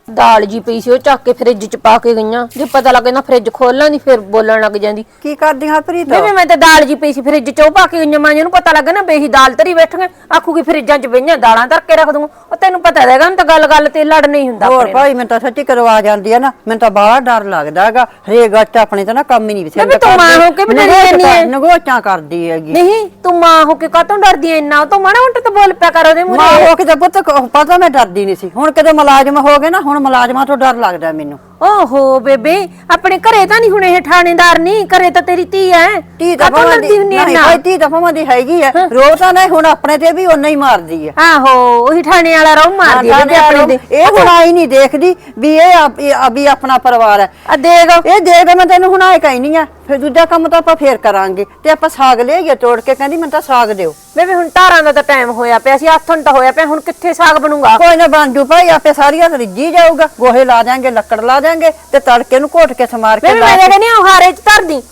ਦਾਲ ਜੀ ਪਈ ਸੀ ਉਹ ਚੱਕ ਕੇ ਫ੍ਰਿਜ 'ਚ ਪਾ ਕੇ ਗਈਆਂ। ਜੇ ਪਤਾ ਲੱਗੇ ਨਾ ਫ੍ਰਿਜ ਖੋਲਾਂ ਦੀ ਫਿਰ ਬੋਲਣ ਲੱਗ ਜਾਂਦੀ। ਕੀ ਕਰਦੀ ਹਰਪ੍ਰੀਤ? ਬੇਬੇ ਮੈਂ ਤਾਂ ਦਾਲ ਜੀ ਪਈ ਸੀ ਫ੍ਰਿਜ 'ਚ ਉਹ ਪਾ ਕੇ ਗਈਆਂ ਮਾਂ ਜੀ ਨੂੰ ਪਤਾ ਲੱਗਾ ਨਾ ਬੇਹੀ ਦਾਲ ਧਰੀ ਬੈਠੀਆਂ ਆਖੂਗੀ ਫ੍ਰਿਜਾਂ 'ਚ ਪਈਆਂ ਦਾਲਾਂ ਧਰ ਕੇ ਰੱਖ ਦੂੰ। ਉਹ ਤੈਨੂੰ ਪਤਾ ਹੈਗਾ ਨਾ ਤਾਂ ਗੱਲ ਗੱਲ ਤੇ ਲੜ ਨਹੀਂ ਹੁੰਦਾ ਹੋਰ ਆਪਣੇ। ਭਾਈ ਮੈਨੂੰ ਤਾਂ ਸੱਚੀ ਕਰਵਾ ਜਾਂਦੀ ਆ ਨਾ ਮੈਨੂੰ ਤਾਂ ਬਾਹਲਾ ਡਰ ਲੱਗਦਾ ਹੈਗਾ। ਹਰੇਕ 'ਚ ਆਪਣੇ ਤਾਂ ਨਾ ਕੰਮ ਹੀ ਨਹੀਂ ਬੇਬੇ ਤੂੰ ਮਾਂ ਹੋ ਕੇ ਵੀ ਡਰੀ ਜਾਂਦੀ ਹੈ। ਨਗੋਚਾਂ ਕਰਦੀ ਹੈਗੀ। ਨਹੀਂ ਤੂੰ ਮਾਂ ਹੋ ਕੇ ਕਾਤੋਂ ਡਰਦੀ ਐ ਇੰਨਾ? ਉਹ ਤਾਂ ਮਾੜਾ ਮੋਟਾ ਤਾਂ ਬੋਲ ਪਿਆ ਕਰ ਉਹਦੇ ਮਾਂ ਮੂਹਰੇ ਹੋ ਕੇ ਤਾਂ ਪੁੱਤ ਕ- ਪਤਾ ਮੈਂ ਡਰਦੀ ਨਹੀਂ ਸੀ। ਹੁਣ ਕਦੇ ਮੁਲਾਜ਼ਮ ਹੋ ਗਏ ਨਾ ਹੁਣ ਮੁਲਾਜ਼ਮਾਂ ਤੋਂ ਡਰ ਲੱਗਦਾ ਮੈਨੂੰ। ਓਹੋ ਬੇਬੇ ਆਪਣੇ ਘਰੇ ਤਾਂ ਨਹੀਂ ਹੁਣ ਇਹ ਥਾਣੇਦਾਰ ਨਹੀਂ ਘਰੇ ਤਾਂ ਤੇਰੀ ਧੀ ਐ। ਤੀ ਕਾਹਤੋਂ ਦਫਾ ਡਰਦੀ ਹੁੰਦੀ ਐ ਨਹੀਂ? ਭਾਈ ਤੀ ਦਫਾ ਦੀ ਹੈਗੀ ਆ ਰੋ ਤਾਂ ਨਹੀਂ ਹੁਣ ਆਪਣੇ ਤੇ ਵੀ ਓਨਾ ਹੀ ਮਾਰਦੀ ਆ ਆਹੋ ਉਹੀ ਥਾਣੇ ਵਾਲਾ ਰੌ ਮਾਰਦੀ ਐ ਬੇਬੇ ਆਪਣੇ ਦੇ। ਇਹ ਹੁਣ ਆਈ ਨਹੀਂ ਦੇਖਦੀ ਵੀ ਇਹ ਆਪ- ਇਹ ਆ- ਵੀ ਆਪਣਾ ਪਰਿਵਾਰ ਹੈ ਆ ਦੇਖ। ਇਹ ਦੇਖਦੇ ਮੈਂ ਤੈਨੂੰ ਹੁਣ ਆਏ ਕਹਿਨੀ ਆ ਫਿਰ ਦੂਜਾ ਕੰਮ ਤਾਂ ਆਪਾਂ ਫੇਰ ਕਰਾਂਗੇ ਤੇ ਆਪਾਂ ਸਾਗ ਲਿਆਈਏ ਤੋੜ ਕੇ ਕਹਿੰਦੀ ਮੈਨੂੰ ਤਾਂ ਸਾਗ ਦਿਓ। ਬੇਬੇ ਹੁਣ ਧਾਰਾਂ ਦਾ ਤਾਂ ਟਾਈਮ ਹੋਇਆ ਪਿਆ ਸੀ ਹੱਥੋਂ ਤਾਂ ਹੋਇਆ ਪਿਆ ਹੁਣ ਕਿੱਥੇ ਸਾਗ ਬਣੂਗਾ? ਕੋਈ ਨਾ ਬਣ ਜੂ ਭਾਈ ਆਪੇ ਸਾਰੀਆਂ ਰਿੱਜੀ ਜਾਊਗਾ। ਗੋਹੇ ਲਾ ਦਿਆਂਗੇ ਲੱਕੜ ਲਾ ਦਿਆਂਗੇ ਤੇ ਤੜਕੇ ਨੂੰ ਘੋਟ ਕੇ ਸਮਾਰ ਕੇ ਲਾ ਮੈਂ ਕਹਿੰਦੀ ਆ ਹਾਰੇ 'ਚ ਧਰਦੀ।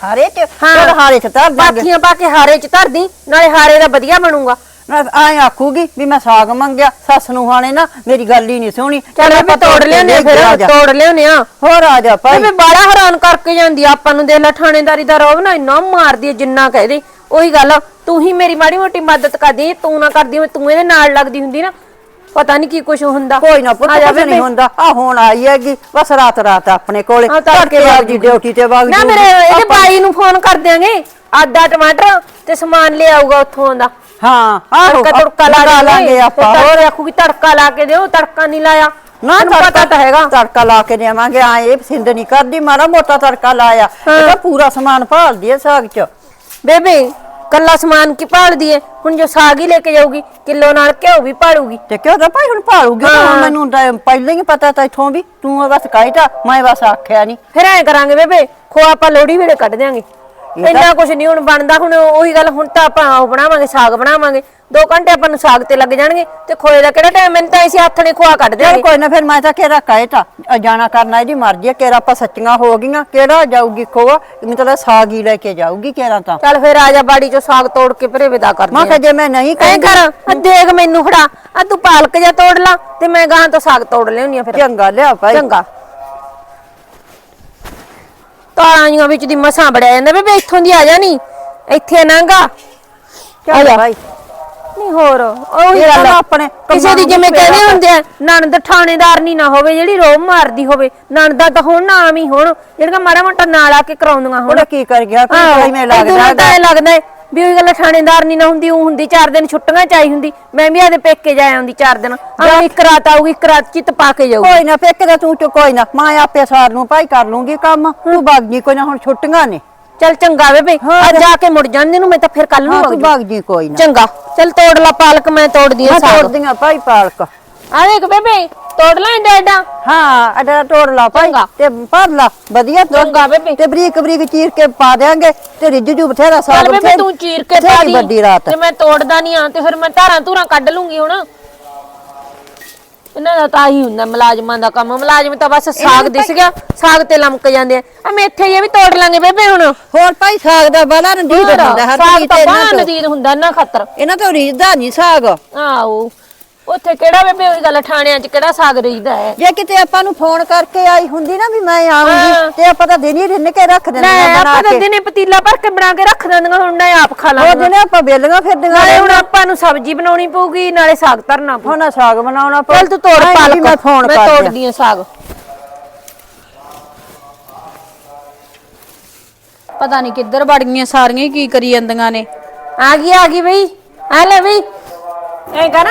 ਹਾਰੇ ਚ? ਹਾਂ। ਚਲ ਹਾਰੇ ਚ ਧਰ ਦਾਂਗੇ। ਪਾਥੀਆਂ ਪਾ ਕੇ ਹਾਰੇ 'ਚ ਧਰਦੀ ਨਾਲੇ ਹਾਰੇ ਦਾ ਵਧੀਆ ਬਣੂਗਾ। ਮੈਂ ਐ ਆਖੂਗੀ ਵੀ ਮੈਂ ਸਾਗ ਮੰਗਿਆ ਸੱਸ ਨੂੰ ਹਾਣੇ ਨਾ ਮੇਰੀ ਗੱਲ ਹੀ ਨਹੀਂ ਸੁਣੀ। ਚੱਲ ਆਪਾਂ ਤੋੜ ਲਿਆਉਂਦੇ ਆ ਲੈ ਫਿਰ ਜਾ। ਤੋੜ ਲਿਆਉਂਦੇ ਆ ਹੋਰ ਆ ਜਾ ਭਾਈ। ਬੇਬੇ ਬਾੜਾ ਹੈਰਾਨ ਕਰਕੇ ਜਾਂਦੀ ਆ ਆਪਾਂ ਨੂੰ ਦੇਖ ਲੈ ਥਾਣੇਦਾਰੀ ਦਾ ਰੋਬ ਨਾ ਇੰਨਾ ਮਾਰਦੀ ਐ ਜਿੰਨਾ ਕਹਦੇ ਉਹੀ ਗੱਲ ਆ, ਤੂੰ ਹੀ ਮੇਰੀ ਮਾੜੀ ਮੋਟੀ ਮਦਦ ਕਰਦੀ ਤੂੰ ਨਾ ਕਰਦੀ ਹੋਵੇਂ, ਤੂੰ ਇਹਦੇ ਨਾਲ ਲੱਗਦੀ ਹੁੰਦੀ ਨਾ। ਪਤਾ ਨਹੀਂ ਕੀ ਕੁਝ ਹੁੰਦਾ। ਕੋਈ ਨਾ ਪੁੱਤ ਕੁਛ ਨਹੀਂ। ਹੁੰਦਾ। ਆ ਹੁਣ ਆਈ ਹੈਗੀ ਬਸ ਰਾਤ ਰਾਤ ਆਪਣੇ ਕੋਲੇ। ਤੜਕੇ ਤੜਕੇ ਵਗ ਦੀ ਡਿਊਟੀ ਤੇ ਵਗ ਨਾ। ਮੇਰੇ ਇਹਦੇ ਬਾਈ ਨੂੰ ਫੋਨ ਕਰ ਦਿਆਂਗੇ। ਆਦਾ ਟਮਾਟਰ ਤੇ ਸਮਾਨ ਲੈ ਆਊਗਾ ਉੱਥੋਂ ਦਾ। ਹਾਂ ਆਹੋ ਤੜਕਾ ਤੁੜਕਾ ਲਾ ਲਗਾ ਆਪਾਂ। ਹੋਰ ਆਖੂਗੀ ਤੜਕਾ ਲਾ ਕੇ ਦਿਓ ਤੜਕਾ ਨਹੀਂ ਲਾਇਆ। ਨਾ ਪਤਾ ਤਾਂ ਹੈਗਾ। ਤੜਕਾ ਲਾ ਕੇ ਦੇਵਾਂਗੇ ਆ ਇਹ ਸਿੰਧ ਨਹੀਂ ਕਰਦੀ। ਮਾੜਾ ਮੋਟਾ ਤੜਕਾ ਲਾਇਆ। ਇਹ ਤਾਂ ਪੂਰਾ ਸਮਾਨ ਭਾਲਦੀ ਹੈ ਸਾਗ ਚ। ਬੇਬੇ ਕੱਲਾ ਸਮਾਨ ਕੀ ਭਾਲਦੀ ਐ ਹੁਣ ਜੋ ਸਾਗ ਹੀ ਲੈ ਕੇ ਜਾਊਗੀ ਕਿਲੋ ਨਾਲ ਘਿਓ ਵੀ ਭਾਲੂਗੀ। ਤੇ ਕਿਉਂ ਤਾਂ ਭਾਈ ਹੁਣ ਭਾਲੂਗੀ ਤਾਂ ਮੈਨੂੰ ਤਾਂ ਪਹਿਲਾਂ ਹੀ ਪਤਾ ਤਾਂ ਇਥੋਂ ਵੀ ਤੂੰ ਬਸ ਕਾਇਟਾ ਮੈਂ ਬਸ ਆਖਿਆ ਨਹੀਂ ਫਿਰ ਐ ਕਰਾਂਗੇ ਬੇਬੇ ਖੋਆ ਆਪਾਂ ਲੋੜੀ ਵੇਲੇ ਕੱਢ ਦਿਆਂਗੇ। ਇੰਨਾ ਕੁਝ ਨਹੀਂ ਹੁਣ ਬਣਦਾ ਹੁਣ ਉਹੀ ਗੱਲ ਹੁਣ ਤਾਂ ਆਪਾਂ ਉਹ ਬਣਾਵਾਂਗੇ ਸਾਗ ਬਣਾਵਾਂਗੇ। 2 ਘੰਟੇ ਆਪਾਂ ਨੂੰ ਸਾਗ ਤੇ ਲੱਗ ਜਾਣਗੇ ਤੇ ਖੋਏ ਦਾ ਕਿਹੜਾ ਟਾਈਮ ਮੈਨੂੰ ਤਾਂ ਐਸੀ ਹੱਥ ਨੇ ਖੋਆ ਕੱਢ ਚਲ ਦਿਆਂਗੇ। ਕੋਈ ਨਾ ਫਿਰ ਮੈਂ ਤਾਂ ਕਿਹੜਾ ਕਾਇਟਾ ਜਾਣਾ ਕਰਨਾ ਇਹਦੀ ਮਰਜ਼ੀ ਹੈ ਕਿਹੜਾ ਆਪਾਂ ਸੱਚੀਆਂ ਹੋ ਗਈਆਂ ਕਿਹੜਾ ਜਾਊਗੀ ਖੋਆ ਮਤਲਬ ਸਾਗ ਹੀ ਲੈ ਕੇ ਜਾਊਗੀ ਕਿਹੜਾ ਤਾਂ। ਚੱਲ ਫਿਰ ਆ ਜਾ ਬਾੜੀ ਚੋਂ ਸਾਗ ਤੋੜ ਕੇ ਭਰੇ ਵਿਦਾ ਕਰ ਮੈਂ ਕਿਹਾ ਜੇ ਮੈਂ ਨਹੀਂ ਐ ਕਹਿੰਦੀ ਕਰ ਆ ਦੇਖ ਮੈਨੂੰ ਫੜਾ ਆ ਤੂੰ ਪਾਲਕ ਜਾ ਤੋੜ ਲਾ ਤੇ ਮੈਂ ਗਾਂ ਤੋਂ ਸਾਗ ਤੋੜ ਲਿਆਉਣੀ ਆ ਫਿਰ। ਚੰਗਾ ਲਿਆ ਭਾਈ। ਚੰਗਾ। ਜੀਆਂ ਵਿੱਚ ਦੀ ਮਸਾਂ ਬੜਿਆ ਜਾਂਦਾ ਬੇਬੇ ਇੱਥੋਂ ਦੀ ਆ ਜਾ ਨਹੀਂ ਇੱਥੇ ਨਾਂਗਾ। ਚੱਲ ਜਾ। ਭਾਈ ਨਹੀਂ ਹੋਰ ਉਹੀ ਗੱਲ ਆ। ਆਪਣੇ ਕਿਸੇ ਦੀ ਜਿਵੇਂ ਕਹਿੰਦੇ ਹੁੰਦੇ ਆ ਨਣਦ ਥਾਣੇਦਾਰ ਨਹੀਂ ਨਾ ਹੋਵੇ ਜਿਹੜੀ ਰੋਮ ਮਾਰਦੀ ਹੋਵੇ ਨਣਦਾ ਤਾਂ ਹੁਣ ਨਾ ਆਵੀਂ ਹੁਣ ਜਿਹੜੀਆਂ ਮਾੜਾ ਮੋਟਾ ਨਾਲ ਆ ਕੇ ਕਰਾਉਂਦੀਆਂ ਹੁਣ। ਕੀ ਕਰ ਗਿਆ ਕੋਈ ਭਾਈ ਮੈਂ ਲੱਗਦਾ ਲੱਗਦਾ ਹੈ ਵੀ ਉਹ ਗੱਲ ਥਾਣੇਦਾਰ ਨਹੀਂ ਨਾ ਹੁੰਦੀ ਉਹ ਹੁੰਦੀ ਚਾਰ ਦਿਨ ਛੁੱਟੀਆਂ ਚਾਹੀ ਹੁੰਦੀ। ਮੈਂ ਵੀ ਆਦੇ ਪੇਕੇ ਜਾ ਆਉਂਦੀ ਚਾਰ ਦਿਨ। ਆ ਇੱਕ ਰਾਤ ਆਊਗੀ ਇੱਕ ਰਾਤ ਚਿੱਤ ਪਾ ਕੇ ਜਾਊ ਕੋਈ ਨਾ ਫੇਕ ਦਾ ਤੂੰ ਚ ਕੋਈ ਨਾ। ਮੈਂ ਆਪੇ ਸਾਰ ਨੂੰ ਭਾਈ ਕਰ ਲੂੰਗੀ ਕੰਮ। ਤੂੰ ਭੱਗ ਜੀ ਕੋਈ ਨਾ ਹੁਣ ਛੁੱਟੀਆਂ ਨੇ। ਚੱਲ ਚੰਗਾ ਬੇਬੇ ਹਾਂ। ਅੱਜ ਜਾ ਕੇ ਮੁੜ ਜਾਂਦੇ ਨੂੰ ਮੈਂ ਤਾਂ ਫਿਰ ਕੱਲ ਨੂੰ ਹਾਂ ਤੂੰ। ਭੱਗ ਜੀ ਕੋਈ ਨਾ। ਚੰਗਾ। ਚੱਲ ਤੋੜ ਲਾ ਪਾਲਕ ਮੈਂ ਤੋੜਦੀ ਆ ਤੋੜਦੀਆਂ ਭਾਈ ਪਾਲਕ। ਆ ਦੇਖ ਬੇਬੇ। ਤੋੜ ਲਾ ਇੰਡਾ ਐਡਾ ਹਾਂ ਅਡਾ ਤੋੜ ਲਾ ਭਾਈ ਚੰਗਾ। ਤੇ ਭਰ ਲਾ ਵਧੀਆ ਤੋੜ। ਚੰਗਾ ਬੇਬੇ। ਤੇ ਬਰੀਕ ਬਰੀਕ ਚੀਰ ਕੇ ਪਾ ਦੇਾਂਗੇ ਤੇ ਰਿੱਝ ਜੂ ਬਥੇਰਾ ਸਾਗ ਚੱਲ ਬੇਬੇ ਬਥੇਰੀ- ਤੂੰ ਚੀਰ ਕੇ ਪਾ ਬਥੇਰੀ ਦੀ। ਵੱਡੀ ਰਾਤ। ਤੇ ਮੈਂ ਤੋੜਦਾ ਨਹੀਂ ਆ ਤੇ ਫਿਰ ਮੈਂ ਧਾਰਾਂ ਧੂਰਾਂ ਕੱਢ ਲੂੰਗੀ ਹੁਣ। ਇਹਨਾਂ ਦਾ ਤਾਂ ਹੀ ਹੁੰਦਾ ਮੁਲਾਜ਼ਮਾਂ ਦਾ ਕੰਮ। ਮੁਲਾਜ਼ਮ ਤਾਂ ਬਸ ਸਾਗ ਦਿਸ ਗਿਆ ਸਾਗ ਤੇ ਲਮਕ ਜਾਂਦੇ ਆ। ਆ ਮੇਥੇ ਇਹ ਵੀ ਤੋੜ ਲਾਂਗੇ ਬੇਬੇ ਹੁਣ। ਹੋਰ ਭਾਈ ਸਾਗ ਦਾ ਬਲਾ ਨਦੀਦ ਹੁੰਦਾ ਹਰ ਸਾਗ ਚੀਜ਼ ਤਾਂ ਤੇ ਇਹਨਾਂ ਹੁੰਦਾ ਨਾ ਖਤਰ। ਇਹਨਾਂ ਤੋਂ ਰੀਝਦਾ ਨਹੀਂ ਸਾਗ। ਆਓ ਉੱਥੇ ਕਿਹੜਾ ਬੇਬੇ ਉਹੀ ਗੱਲ ਠਾਣਿਆਂ 'ਚ ਕਿਹੜਾ ਸਾਗ ਰਹੀਦਾ ਹੈ? ਜੇ ਕਿਤੇ ਆਪਾਂ ਨੂੰ ਫੋਨ ਕਰਕੇ ਆਈ ਹੁੰਦੀ ਨਾ ਵੀ ਮੈਂ ਹਾਂ। ਆਉਂਗੀ ਤੇ ਆਪਾਂ ਤਾਂ ਦਿਨ ਰਿੰਨ ਕੇ ਰੱਖ ਦਿੰਦੇ ਲੈ ਆ ਬਣਾ ਆਪਾਂ ਤਾਂ ਕੇ। ਦਿਨੇ ਪਤੀਲਾ ਭਰ ਕੇ ਬਣਾ ਕੇ ਰੱਖ ਦਿੰਦੀਆਂ ਹੁਣ ਨਾ ਆਪ ਖਾ ਉਹ ਲਾਂਗੇ। ਦਿਨੇ ਆਪਾਂ ਬੇਲੀਆਂ ਫਿਰਦੀਆਂ ਨਾਲੇ ਹੁਣ ਆਪਾਂ ਨੂੰ ਸਬਜ਼ੀ ਬਣਾਉਣੀ ਪਊਗੀ ਨਾਲੇ ਸਾਗ ਧਰਨਾ ਪਊ। ਹੁਣ ਸਾਗ ਬਣਾਉਣਾ ਪਊ। ਚੱਲ ਤੂੰ ਤੋੜ ਐਂ ਨੀ ਪਾਲਕ ਮੈਂ ਫੋਨ ਮੈਂ ਕਰ। ਤੋੜਦੀ ਆ ਸਾਗ। ਪਤਾ ਨਹੀਂ ਕਿੱਧਰ ਵੜ ਗਈਆਂ ਸਾਰੀਆਂ ਹੀ ਕੀ ਕਰੀ ਜਾਂਦੀਆਂ ਨੇ। ਆ ਗਈ ਆ ਗਈ ਬਈ। ਆ ਲੈ ਬਈ। ਐ ਕਰ।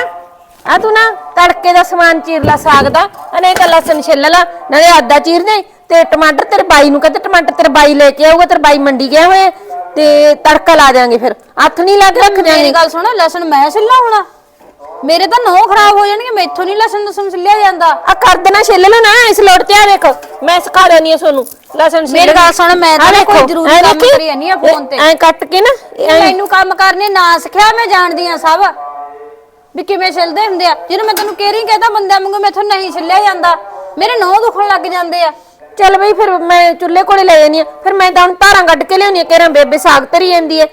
ਆ ਤੂੰ ਨਾ ਤੜਕੇ ਦਾ ਸਮਾਨ ਚੀਰ ਲਾ ਸਾਗ ਦਾ ਅਨੇ ਇੱਕ ਲਸਣ ਛਿੱਲ ਲਾ ਨਾਲੇ ਆਦਾ ਚੀਰ ਦੇ ਤੇ ਟਮਾਟਰ ਤੇਰੇ ਬਾਈ ਨੂੰ ਕਹਿੰਦੇ ਟਮਾਟਰ ਤੇਰੇ ਬਾਈ ਲੈ ਕੇ ਆਊਗਾ ਤੇਰੇ ਬਾਈ ਮੰਡੀ ਗਿਆ ਹੋਇਆ ਤੇ ਤੜਕਾ ਲਾ ਦੇਾਂਗੇ ਫਿਰ। ਹੱਥ ਨਹੀਂ ਲਾ ਕੇ ਰੱਖ ਮੇਰੀ ਦਿਆਂਗੇ ਗੱਲ ਸੁਣ ਲਸਣ ਮੈਂ ਸਿੱਲਾ ਹੋਣਾ। ਮੇਰੇ ਤਾਂ ਨੋ ਖਰਾਬ ਹੋ ਜਾਣਗੇ ਮੈਥੋਂ ਨਹੀਂ ਲਸਣ ਲਸਣ ਸਿੱਲਿਆ ਜਾਂਦਾ। ਆ ਕਰ ਦੇਣਾ ਛਿੱਲ ਲਓ ਨਾ ਇਸ ਲੋਟ ਤੇ ਆ ਦੇਖ ਮੈਂ ਸਿਖਾ ਦੇਣੀ ਆ ਤੁਹਾਨੂੰ ਲਸਣ ਛਿੱਲ ਮੇਰੀ ਗੱਲ ਸੁਣ, ਮੈਂ ਤਾਂ ਨਾ ਕੋਈ ਜ਼ਰੂਰੀ ਕੰਮ ਕਰੀ ਜਾਂਦੀ ਆ ਫੋਨ ਤੇ। ਐਂ ਕੱਟ ਕੇ ਨਾ ਐਂ- ਮੈਨੂੰ ਕੰਮ ਕਰਨੇ ਨਾ ਸਿੱਖਿਆ ਮੈਂ ਜਾਣਦੀ ਆ ਸਭ। ਵੀ ਕਿਵੇਂ ਛਿਲਦੇ ਹੁੰਦੇ ਆ? ਜਿਹਨੂੰ ਮੈਂ ਤੈਨੂੰ ਕਹਿ ਰਹੀ ਬੰਦਿਆਂ ਵਾਂਗੂ ਮੈਥੋਂ ਨਹੀਂ ਛਿੱਲਿਆ ਜਾਂਦਾ। ਮੇਰੇ ਨੋ ਦੁਖਣ ਲੱਗ ਜਾਂਦੇ ਆ। ਚੱਲ ਬਈ ਫਿਰ ਮੈਂ ਚੁੱਲ੍ਹੇ ਕੋਲੇ ਲੈ ਜਾਨੀ ਆ। ਫਿਰ ਮੈਂ ਤਾਂ ਹੁਣ ਧਾਰਾਂ ਕੱਢ ਕੇ ਲਿਆਉਣੀ ਆ ਕਿਹੜਾ ਬੇਬੇ ਸਾਗ ਧਰੀ ਜਾਂਦੀ ਏ।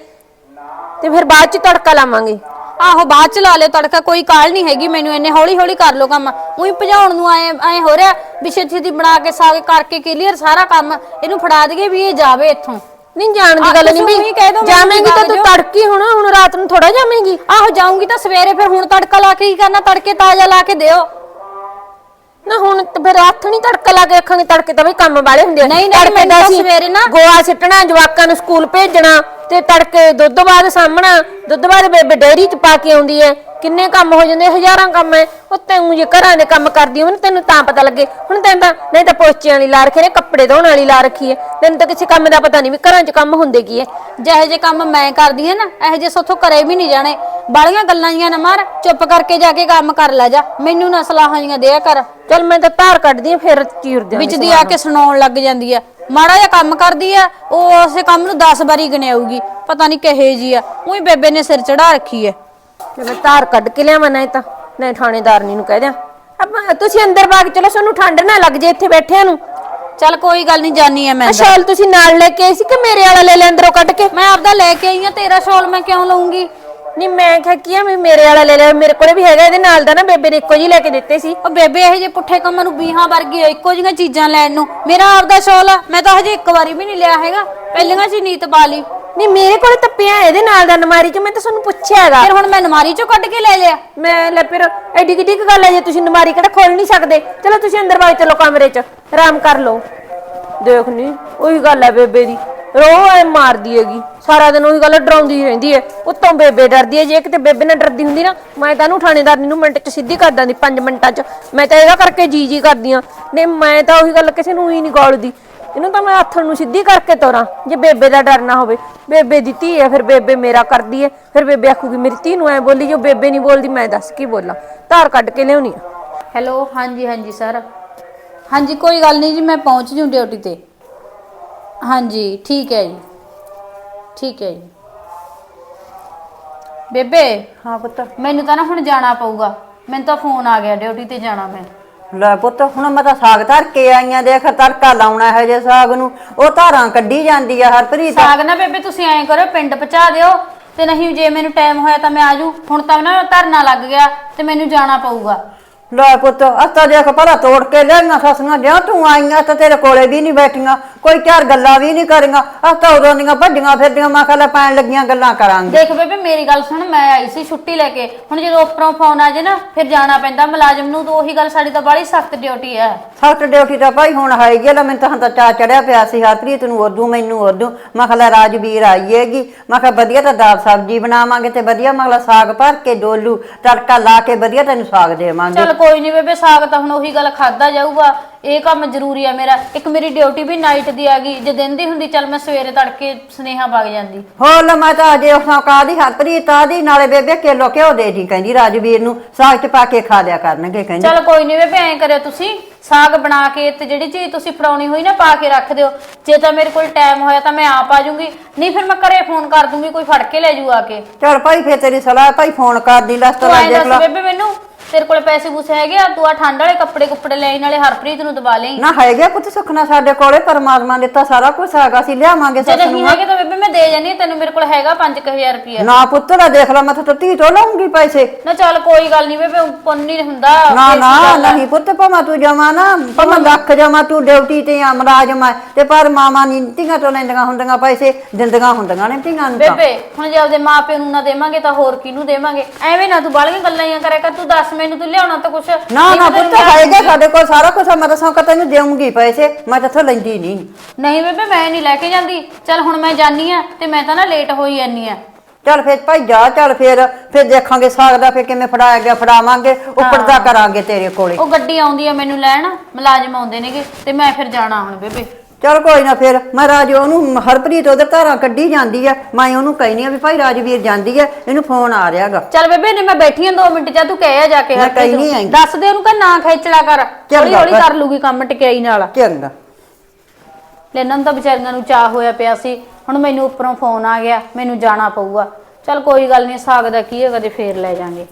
ਤੇ ਫਿਰ ਬਾਅਦ ਚ ਤੜਕਾ ਲਾਵਾਂਗੇ। ਆਹੋ, ਬਾਅਦ ਚ ਲਾ ਲਿਓ ਤੜਕਾ, ਕੋਈ ਕਾਲ ਨਹੀਂ ਹੈਗੀ ਮੈਨੂੰ, ਇੰਨੇ ਹੌਲੀ ਹੌਲੀ ਕਰ ਲਓ ਕੰਮ। ਉਹੀ ਭਜਾਉਣ ਨੂੰ ਆਏ ਐ ਹੋ ਰਿਹਾ, ਵੀ ਛੇਤੀ ਦੀ ਬਣਾ ਕੇ ਸਾਗ ਕਰਕੇ ਕਲੀਅਰ ਸਾਰਾ ਕੰਮ, ਇਹਨੂੰ ਫੜਾ ਦਈਏ ਵੀ ਇਹ ਜਾਵੇ ਇੱਥੋਂ। ਨਹੀਂ ਜਾਣ ਦੀ ਗੱਲ ਨਹੀਂ ਮੈਨੂੰ ਜਾਵੇਂਗੀ ਤਾਂ ਤੂੰ ਤੜਕੀ ਹੁਣ ਹੁਣ ਰਾਤ ਨੂੰ ਥੋੜਾ ਜਾਵੇਂਗੀ। ਆਹੋ ਜਾਊਂਗੀ ਤਾਂ ਸਵੇਰੇ ਫਿਰ ਹੁਣ ਤੜਕਾ ਲਾ ਕੇ ਕੀ ਕਰਨਾ? ਤੜਕੇ ਤਾਜ਼ਾ ਲਾ ਕੇ ਦਿਓ। ਨਾ ਹੁਣ ਤੇ ਫਿਰ ਹੱਥ ਨਹੀਂ ਤੜਕਾ ਲਾ ਕੇ ਰੱਖਾਂਗੇ ਤੜਕੇ ਤਾਂ ਬਈ ਕੰਮ ਵਾਲੇ ਹੁੰਦੇ ਆ। ਨਹੀਂ, ਨਹੀਂ, ਤੜਕੇ ਮੈਨੂੰ ਤਾਂ ਤਾਂ ਅਸੀਂ ਸਵੇਰੇ ਨਾ- ਗੋਆ ਸਿੱਟਣਾ ਜਵਾਕਾਂ ਨੂੰ ਸਕੂਲ ਭੇਜਣਾ ਤੇ ਤੜਕੇ ਦੁੱਧ ਬਾਅਦ ਸਾਹਮਣਾ ਦੁੱਧ ਬਾਅਦ ਬੇਬੇ ਡੇਅਰੀ ਚ ਪਾ ਕੇ ਆਉਂਦੀ ਐ। ਕਿੰਨੇ ਕੰਮ ਹੋ ਜਾਂਦੇ ਹਜ਼ਾਰਾਂ ਕੰਮ ਐ। ਉਹ ਤੈਨੂੰ ਜੇ ਘਰਾਂ ਦੇ ਕੰਮ ਕਰਦੀ ਹੋਵੇਂ ਤੈਨੂੰ ਤਾਂ ਪਤਾ ਲੱਗੇ। ਹੁਣ ਤੈਨੂੰ ਤਾਂ ਨਹੀਂ ਤਾਂ ਪੋਚਿਆਂ ਵਾਲੀ ਲਾ ਰੱਖੀ ਨੇ ਕੱਪੜੇ ਧੋਣ ਵਾਲੀ ਲਾ ਰੱਖੀ ਐ। ਤੈਨੂੰ ਤਾਂ ਕਿਸੇ ਕੰਮ ਦਾ ਪਤਾ ਨਹੀਂ ਵੀ ਘਰਾਂ 'ਚ ਕੰਮ ਹੁੰਦੇ ਕੀ ਐ। ਜਿਹੇ ਜੇ ਕੰਮ ਮੈਂ ਕਰਦੀ ਆ ਨਾ ਇਹੋ ਜੇ ਸੋਥੋਂ ਕਰੇ ਵੀ ਨਹੀਂ ਜਾਣੇ। ਬਾਲੀਆਂ ਗੱਲਾਂ ਜੀਆਂ ਨਾ ਮਾਰ ਚੁੱਪ ਕਰਕੇ ਜਾ ਕੇ ਕੰਮ ਕਰ ਲੈ ਜਾ। ਮੈਨੂੰ ਨਾ ਸਲਾਹਾਂ ਜੀਆਂ ਦਿਆ ਕਰ। ਚੱਲ ਮੈਂ ਤਾਂ ਧਾਰ ਕੱਢਦੀ ਆ ਫਿਰ ਚੀਰ ਦਿਆਂਗੇ ਵਿੱਚ ਦੀ ਆ ਕੇ ਸੁਣਾਉਣ ਲੱਗ ਜਾਂਦੀ ਆ। ਮਾੜਾ ਜਿਹਾ ਕੰਮ ਕਰਦੀ ਆ ਉਹ ਉਸੇ ਕੰਮ ਨੂੰ 10 ਵਾਰੀ ਗਿਣਾਊਗੀ ਪਤਾ ਨਹੀਂ ਕਿਹੇ ਜੀ ਆ। ਉਹੀ ਬੇਬੇ ਨੇ ਸਿਰ ਚੜਾ ਰੱਖੀ ਐ। ਤੇ ਮੈਂ ਧਾਰ ਕੱਢ ਕੇ ਲਿਆਵਾਂ ਨਹੀਂ ਤਾਂ ਨਹੀਂ ਥਾਣੇਦਾਰਨੀ ਨੂੰ ਕਹਿ ਦਿਆਂ। ਆਪਾਂ ਤੁਸੀਂ ਅੰਦਰ ਬਾਗ ਚਲੋ ਸਾਨੂੰ ਠੰਡ ਨਾ ਲੱਗ ਜੇ ਇੱਥੇ ਬੈਠਿਆਂ ਨੂੰ। ਚੱਲ ਕੋਈ ਗੱਲ ਨਹੀਂ ਜਾਨੀ ਆ ਮੈਂ ਆ ਅੰਦਰ। ਸ਼ਾਲ ਤੁਸੀਂ ਨਾਲ ਲੈ ਕੇ ਆਏ ਸੀ ਕਿ ਮੇਰੇ ਵਾਲਾ ਲੈ ਲੈ ਅੰਦਰੋਂ ਕੱਢ ਕੇ? ਮੈਂ ਆਪਦਾ ਲੈ ਕੇ ਆਈ ਆ ਤੇਰਾ ਸ਼ਾਲ ਮੈਂ ਕਿਉਂ ਲਊਂਗੀ? ਨਹੀਂ ਮੈਂ ਕਿਹਾ ਕੀ ਆ ਵੀ ਮੇਰੇ ਵਾਲਾ ਲੈ ਲੈ ਮੇਰੇ ਕੋਲੇ ਵੀ ਹੈਗਾ ਇਹਦੇ ਨਾਲ ਦਾ ਨਾ ਬੇਬੇ ਨੇ ਇੱਕੋ ਜੀ ਲੈ ਕੇ ਦਿੱਤੇ ਸੀ। ਉਹ ਬੇਬੇ ਇਹ ਜੇ ਪੁੱਠੇ ਕੰਮਾਂ ਨੂੰ ਬੀਹਾਂ ਵਰਗੀ ਆ, ਇੱਕੋ ਜਿਹੀਆਂ ਚੀਜ਼ਾਂ ਲੈਣ ਨੂੰ। ਮੇਰਾ ਆਪਦਾ ਸ਼ਾਲ ਆ ਮੈਂ ਤਾਂ ਹਜੇ ਇੱਕ ਵਾਰੀ ਵੀ ਨਹੀਂ ਲਿਆ ਹੈਗਾ। ਪਹਿਲੀਆਂ ਸੀ ਨੀਤ ਪਾ ਲਈ। ਨਹੀਂ ਮੇਰੇ ਕੋਲੇ ਤਾਂ ਪਿਆ ਇਹਦੇ ਨਾਲ ਦਾ ਅਲਮਾਰੀ 'ਚ ਮੈਂ ਤਾਂ ਤੁਹਾਨੂੰ ਪੁੱਛਿਆ ਹੈਗਾ। ਫਿਰ ਹੁਣ ਮੈਂ ਨਮਾਰੀ ਚੋਂ ਕੱਢ ਕੇ ਲੈ ਲਿਆ। ਮੈਂ ਲੈ ਫਿਰ ਐਡੀ ਕਿੱਡੀ ਕੁ ਗੱਲ ਹੈ ਜੇ ਤੁਸੀਂ ਅਲਮਾਰੀ ਕਿਹੜਾ ਖੋਲ ਨਹੀਂ ਸਕਦੇ। ਚਲੋ ਤੁਸੀਂ ਅੰਦਰ ਬਾਗ ਚਲੋ ਕਮਰੇ 'ਚ ਆਰਾਮ ਕਰ ਲਓ। ਦੇਖ ਨੀ ਉਹੀ ਗੱਲ ਹੈ ਬੇਬੇ ਦੀ। ਰੋ ਐ ਮਾਰਦੀ ਹੈਗੀ। ਸਾਰਾ ਦਿਨ ਉਹੀ ਗੱਲ ਡਰਾਉਂਦੀ ਰਹਿੰਦੀ ਹੈ ਉੱਤੋਂ ਬੇਬੇ ਡਰਦੀ ਹੈ ਜੇ ਕਿਤੇ ਬੇਬੇ ਨਾਲ ਡਰਦੀ ਹੁੰਦੀ ਨਾ, ਮੈਂ ਤਾਂ ਉਹਨੂੰ ਥਾਣੇਦਾਰਨੀ ਨੂੰ ਮਿੰਟ 'ਚ ਸਿੱਧੀ ਕਰ ਦਾਂਦੀ 5 ਮਿੰਟਾਂ 'ਚ। ਮੈਂ ਤਾਂ ਇਹਦਾ ਕਰਕੇ ਜੀ ਜੀ ਕਰਦੀ ਆ। ਨਹੀਂ ਮੈਂ ਤਾਂ ਉਹੀ ਗੱਲ ਕਿਸੇ ਨੂੰ ਹੀ ਨਹੀਂ ਗੋਲਦੀ। ਇਹਨੂੰ ਤਾਂ ਮੈਂ ਹੱਥ ਨੂੰ ਸਿੱਧੀ ਕਰਕੇ ਤੋਰਾਂ, ਜੇ ਬੇਬੇ ਦਾ ਡਰ ਨਾ ਹੋਵੇ। ਬੇਬੇ ਦੀ ਧੀ ਹੈ ਫਿਰ ਬੇਬੇ ਮੇਰਾ ਕਰਦੀ ਹੈ ਫਿਰ ਬੇਬੇ ਆਖੂਗੀ, ਮੇਰੀ ਧੀ ਨੂੰ ਐ ਬੋਲੀ, ਜੋ ਬੇਬੇ ਨਹੀਂ ਬੋਲਦੀ, ਮੈਂ ਦੱਸ ਕੀ ਬੋਲਾਂ? ਧਾਰ ਕੱਢ ਕੇ ਲਿਆਉਣੀ ਆ। ਹੈਲੋ, ਹਾਂਜੀ ਹਾਂਜੀ, ਸਰ। ਹਾਂਜੀ, ਕੋਈ ਗੱਲ ਨਹੀਂ ਜੀ, ਮੈਂ ਪਹੁੰਚ ਜੂ ਡਿਊਟੀ ਤੇ। ਹਾਂਜੀ ਠੀਕ ਹੈ ਜੀ। ਠੀਕ ਹੈ ਜੀ। ਬੇਬੇ ਹਾਂ ਪੁੱਤ। ਮੈਨੂੰ ਤਾਂ ਨਾ ਹੁਣ ਜਾਣਾ ਪਊਗਾ। ਮੈਨੂੰ ਤਾਂ ਫੋਨ ਆ ਗਿਆ ਡਿਊਟੀ ਤੇ ਜਾਣਾ ਮੈਂ। ਲੈ ਪੁੱਤ ਹੁਣ ਮੈਂ ਤਾਂ ਸਾਗ ਧਰ ਕੇ ਆਈਆਂ ਦੇਖ ਤੜਕਾ ਲਾਉਣਾ ਹੈ ਜੇ ਸਾਗ ਨੂੰ। ਉਹ ਧਾਰਾਂ ਕੱਢੀ ਜਾਂਦੀ ਆ ਹਰਪ੍ਰੀਤ। ਸਾਗ ਨਾ ਬੇਬੇ ਤੁਸੀਂ ਐਂ ਕਰੋ ਪਿੰਡ ਪਹੁੰਚਾ ਦਿਓ। ਤੇ ਨਹੀਂ ਜੇ ਮੈਨੂੰ ਟਾਈਮ ਹੋਇਆ ਤਾਂ ਮੈਂ ਆਜੂ ਹੁਣ ਤਾਂ ਨਾ ਧਰਨਾ ਲੱਗ ਗਿਆ ਤੇ ਮੈਨੂੰ ਜਾਣਾ ਪਊਗਾ। ਲੈ ਪੁੱਤ ਅਸਤਾ ਦੇਖ ਭਲਾ ਤੋੜ ਕੇ ਲਿਆਈਆਂ ਸੱਸੀਆਂ ਜਿਉਂ ਤੂੰ ਆਈਆਂ ਤਾਂ ਤੇਰੇ ਕੋਲੇ ਵੀ ਨਹੀਂ ਬੈਠੀਆਂ। ਕੋਈ ਚਾਰ ਗੱਲਾਂ ਵੀ ਨਹੀਂ ਕਰੀਆਂ ਆ ਤਾਂ ਉਦੋਂ ਦੀਆਂ ਵੱਡੀਆਂ ਫਿਰਦੀਆਂ ਮੈਂ ਕਿਹਾ ਲੈ ਪੈਣ ਲੱਗੀਆਂ ਗੱਲਾਂ ਕਰਾਂਗੇ। ਦੇਖ ਬੇਬੇ ਮੇਰੀ ਗੱਲ ਸੁਣ ਮੈਂ ਆਈ ਸੀ ਛੁੱਟੀ ਲੈ ਕੇ। ਹੁਣ ਜਦੋਂ ਉੱਪਰੋਂ ਫੋਨ ਆ ਜੇ ਨਾ ਫਿਰ ਜਾਣਾ ਪੈਂਦਾ। ਮੁਲਾਜ਼ਮ ਨੂੰ ਤਾਂ ਉਹੀ ਗੱਲ ਸਾਡੀ ਤਾਂ ਬੜੀ ਸਖਤ ਡਿਊਟੀ ਹੈ ਸੱਤ ਡਿਊਟੀ ਤਾਂ ਭਾਈ ਹੁਣ ਹੈਗੀ ਆ। ਲੈ ਮੈਨੂੰ ਤਾਂ ਤਾਂ ਚਾ ਚੜਿਆ ਪਿਆ ਸੀ। ਹਰਪ੍ਰੀਤ ਨੂੰ ਉਦੋਂ ਮੈਨੂੰ ਉਦੋਂ ਮੈਂ ਕਿਹਾ ਲੈ ਰਾਜਵੀਰ ਆਈਏਗੀ ਮੈਂ ਕਿਹਾ ਵਧੀਆ ਤਾਂ ਦਾਲ ਸਬਜ਼ੀ ਬਣਾਵਾਂਗੇ ਤੇ ਵਧੀਆ। ਮਗਲਾ ਸਾਗ ਭਰ ਕੇ ਡੋਲੂ ਤੜਕਾ ਲਾ ਕੇ ਵਧੀਆ ਤੈਨੂੰ ਸਾਗ ਦੇਵਾਂਗੇ। ਚੱਲ ਕੋਈ ਨਹੀਂ ਬੇਬੇ ਸਾਗ ਤਾਂ ਹੁਣ ਉਹੀ ਗੱਲ ਖਾਦਾ ਜਾਊਗਾ। ਇਹ ਕੰਮ ਜ਼ਰੂਰੀ ਆ ਮੇਰਾ। ਇੱਕ ਮੇਰੀ ਡਿਊਟੀ ਵੀ ਨਾਈਟ ਦੀ ਆ ਗਈ ਜੇ ਦਿਨ ਦੀ ਹੁੰਦੀ ਚੱਲ ਮੈਂ ਸਵੇਰੇ ਤੜਕੇ ਸੁਨੇਹਾ ਵਗ ਜਾਂਦੀ। ਹੋਰ ਲੈ ਮੈਂ ਤਾਂ ਅਜੇ ਉਸਾਂ ਕਾਦੀ ਹਰਪ੍ਰੀਤ ਆਦੀ ਨਾਲੇ ਬੇਬੇ ਕਿਲੋ ਘਿਓ ਦੇ ਦੀ ਕਹਿੰਦੀ ਰਾਜਵੀਰ ਨੂੰ ਸਾਗ ਚ ਪਾ ਕੇ ਖਾ ਲਿਆ ਕਰਨਗੇ ਕਹਿੰਦੀ। ਚੱਲ ਕੋਈ ਨਹੀਂ ਬੇਬੇ ਐਂ ਕਰਿਓ ਤੁਸੀਂ ਸਾਗ ਬਣਾ ਕੇ ਤੇ ਜਿਹੜੀ ਚੀਜ਼ ਤੁਸੀਂ ਫੜਾਉਣੀ ਹੋਈ ਨਾ ਪਾ ਕੇ ਰੱਖ ਦਿਓ। ਜੇ ਤਾਂ ਮੇਰੇ ਕੋਲ ਟਾਈਮ ਹੋਇਆ ਤਾਂ ਮੈਂ ਆਪ ਆ ਜਾਊਂਗੀ ਨਹੀਂ ਫਿਰ ਮੈਂ ਘਰੇ ਫੋਨ ਕਰ ਦੂੰਗੀ ਕੋਈ ਫੜ ਕੇ ਲੈ ਜੂ ਆ ਕੇ। ਚਲ ਭਾਈ ਫੇਰ ਤੇਰੀ ਸਲਾਹ ਭਾਈ ਫੋਨ ਕਰ ਦੀ ਲੈ ਤੂੰ ਐਂ ਦੱਸ ਲਾ। ਬੇਬੇ ਮੈਨੂੰ ਤੇਰੇ ਕੋਲ ਪੈਸੇ ਪੂਸੇ ਹੈਗੇ ਆ ਤੂੰ ਆ ਠੰਡ ਵਾਲੇ ਕੱਪੜੇ ਕੁੱਪੜੇ ਲੈਣ ਵਾਲੇ ਹਰਪ੍ਰੀਤ ਨੂੰ ਦਵਾ ਲਈ ਨਾ ਹੈਗੇ ਪੁੱਤ ਸੁਖਣਾ ਸਾਡੇ ਕੋਲੇ ਪਰਮਾਤਮਾ ਨੇ ਦਿੱਤਾ ਸਾਰਾ ਕੁਝ ਹੈਗਾ ਸੀ ਲਿਆਵਾਂਗੇ ਜੇ ਸੱਸ ਨਹੀਂ ਨੂੰ ਹੈਗੇ ਤਾਂ ਬੇਬੇ ਮੈਂ ਦੇ ਜਾਨੀ ਆਂ, ਤੈਨੂੰ ਮੇਰੇ ਕੋਲ ਹੈਗਾ 5000 ਰੁਪਇਆ। ਨਾ ਪੁੱਤ ਲੈ ਦੇਖ ਲਾ ਮੈਂ ਤਾਂ ਧੀ ਤੋਂ ਲਾਉਂਗੀ ਪੈਸੇ। ਨਾ ਚੱਲ ਕੋਈ ਗੱਲ ਨਹੀਂ ਬੇਬੇ ਪੁੰਨ ਨਹੀਂ ਹੁੰਦਾ ਨਾ ਨਾ। ਨਹੀਂ ਪੁੱਤ ਭਾਵੇਂ ਤੂੰ ਜਮਾ ਨਾ ਭਾਵੇਂ ਲੱਖ ਜਮਾ ਤੂੰ ਡਿਊਟੀ ਤੇ ਆ ਮਲਾਜਮ ਆ ਤੇ ਪਰ ਮਾਮਾ ਨੀ ਧੀਆਂ ਤੋਂ ਲੈਂਦੀਆਂ ਹੁੰਦੀਆਂ ਪੈਸੇ ਦਿੰਦੀਆਂ ਹੁੰਦੀਆਂ ਨੇ ਧੀਆਂ ਨੂੰ ਤਾਂ। ਬੇਬੇ ਹੁਣ ਜੇ ਆਪਦੇ ਮਾਪਿਆਂ ਨੂੰ ਨਾ ਦੇਵਾਂਗੇ ਤਾਂ ਹੋਰ ਕਿਹਨੂੰ ਦੇਵਾਂਗੇ? ਐਵੇਂ ਨਾ ਤੂੰ ਬਾਲੀਆਂ ਗੱਲਾਂ ਹੀ ਕਰਿਆ ਕਰ ਤੂੰ ਦੱਸ ਮੈਨੂੰ ਤੂੰ ਲਿਆਉਣਾ ਤਾਂ ਕੁਛ। ਨਾ ਨਾ ਪੁੱਤ ਹੈਗੇ ਸਾਡੇ ਕੋਲ ਸਾਰਾ ਕੁਝ ਮੈਂ ਤਾਂ ਸੌਕਾ ਤੈਨੂੰ ਦੇਵਾਂਗੀ ਪੈਸੇ ਮੈਂ ਤਾਂ ਇੱਥੋਂ ਲੈਂਦੀ ਨਹੀਂ ਨਹੀਂ ਬੇਬੇ ਮੈਂ ਨਹੀਂ ਲੈ ਕੇ ਜਾਂਦੀ। ਚੱਲ ਹੁਣ ਮੈਂ ਜਾਨੀ ਆ ਤੇ ਮੈਂ ਤਾਂ ਨਾ ਲੇਟ ਹੋਈ ਜਾਨੀ ਆ। ਚੱਲ ਫੇਰ ਭਾਈ ਜਾ ਚੱਲ ਫੇਰ ਫੇਰ ਦੇਖਾਂਗੇ ਸਾਗ ਦਾ ਫੇਰ ਕਿਵੇਂ ਫੜਾਇਆ ਗਿਆ ਫੜਾਵਾਂਗੇ ਉੱਪਰ ਦਾ ਕਰਾਂਗੇ ਤੇਰੇ ਕੋਲੇ। ਉਹ ਗੱਡੀ ਆਉਂਦੀ ਆ ਮੈਨੂੰ ਲੈਣ ਮੁਲਾਜ਼ਮ ਆਉਂਦੇ ਨੇਗੇ ਤੇ ਮੈਂ ਫਿਰ ਜਾਣਾ ਹੁਣ ਬੇਬੇ। ਚਲ ਕੋਈ ਨਾ ਫਿਰ ਮੈਂ ਰਾਜ ਉਹਨੂੰ ਹਰਪ੍ਰੀਤ ਉਹਦੇ ਧਾਰਾਂ ਕੱਢੀ ਜਾਂਦੀ ਆ। ਮੈਂ ਉਹਨੂੰ ਕਹਿਨੀ ਆ ਵੀ ਭਾਈ ਰਾਜਵੀਰ ਜਾਂਦੀ ਆ ਇਹਨੂੰ ਫੋਨ ਆ ਰਿਹਾਗਾ। ਚੱਲ ਬੇਬੇ ਨੇ ਮੈਂ ਬੈਠੀ ਆ 2 ਮਿੰਟ ਜਾ ਤੂੰ ਕਹਿ ਆ ਜਾ ਕੇ ਮੈਂ ਹਰਪ੍ਰੀਤ ਨੂੰ। ਦੱਸ ਦੇ ਉਹਨੂੰ ਕਿ ਨਾ ਖੇਚਲਾ ਕਰ। ਹੌਲੀ ਹੌਲੀ ਕਰ। ਕਰ ਲੂਗੀ ਕੰਮ ਟਕਿਆਈ ਨਾਲ। ਚੰਗਾ। ਲੈ ਇਹਨਾਂ ਨੂੰ ਤਾਂ ਵਿਚਾਰੀਆਂ ਨੂੰ ਚਾਹ ਹੋਇਆ ਪਿਆ ਸੀ। ਹੁਣ ਮੈਨੂੰ ਉੱਪਰੋਂ ਫੋਨ ਆ ਗਿਆ ਮੈਨੂੰ ਜਾਣਾ ਪਊਗਾ। ਚੱਲ ਕੋਈ ਗੱਲ ਨਹੀਂ ਸਾਗ ਦਾ ਕੀ ਹੈ ਕਦੇ ਫੇਰ ਲੈ ਜਾਾਂਗੇ।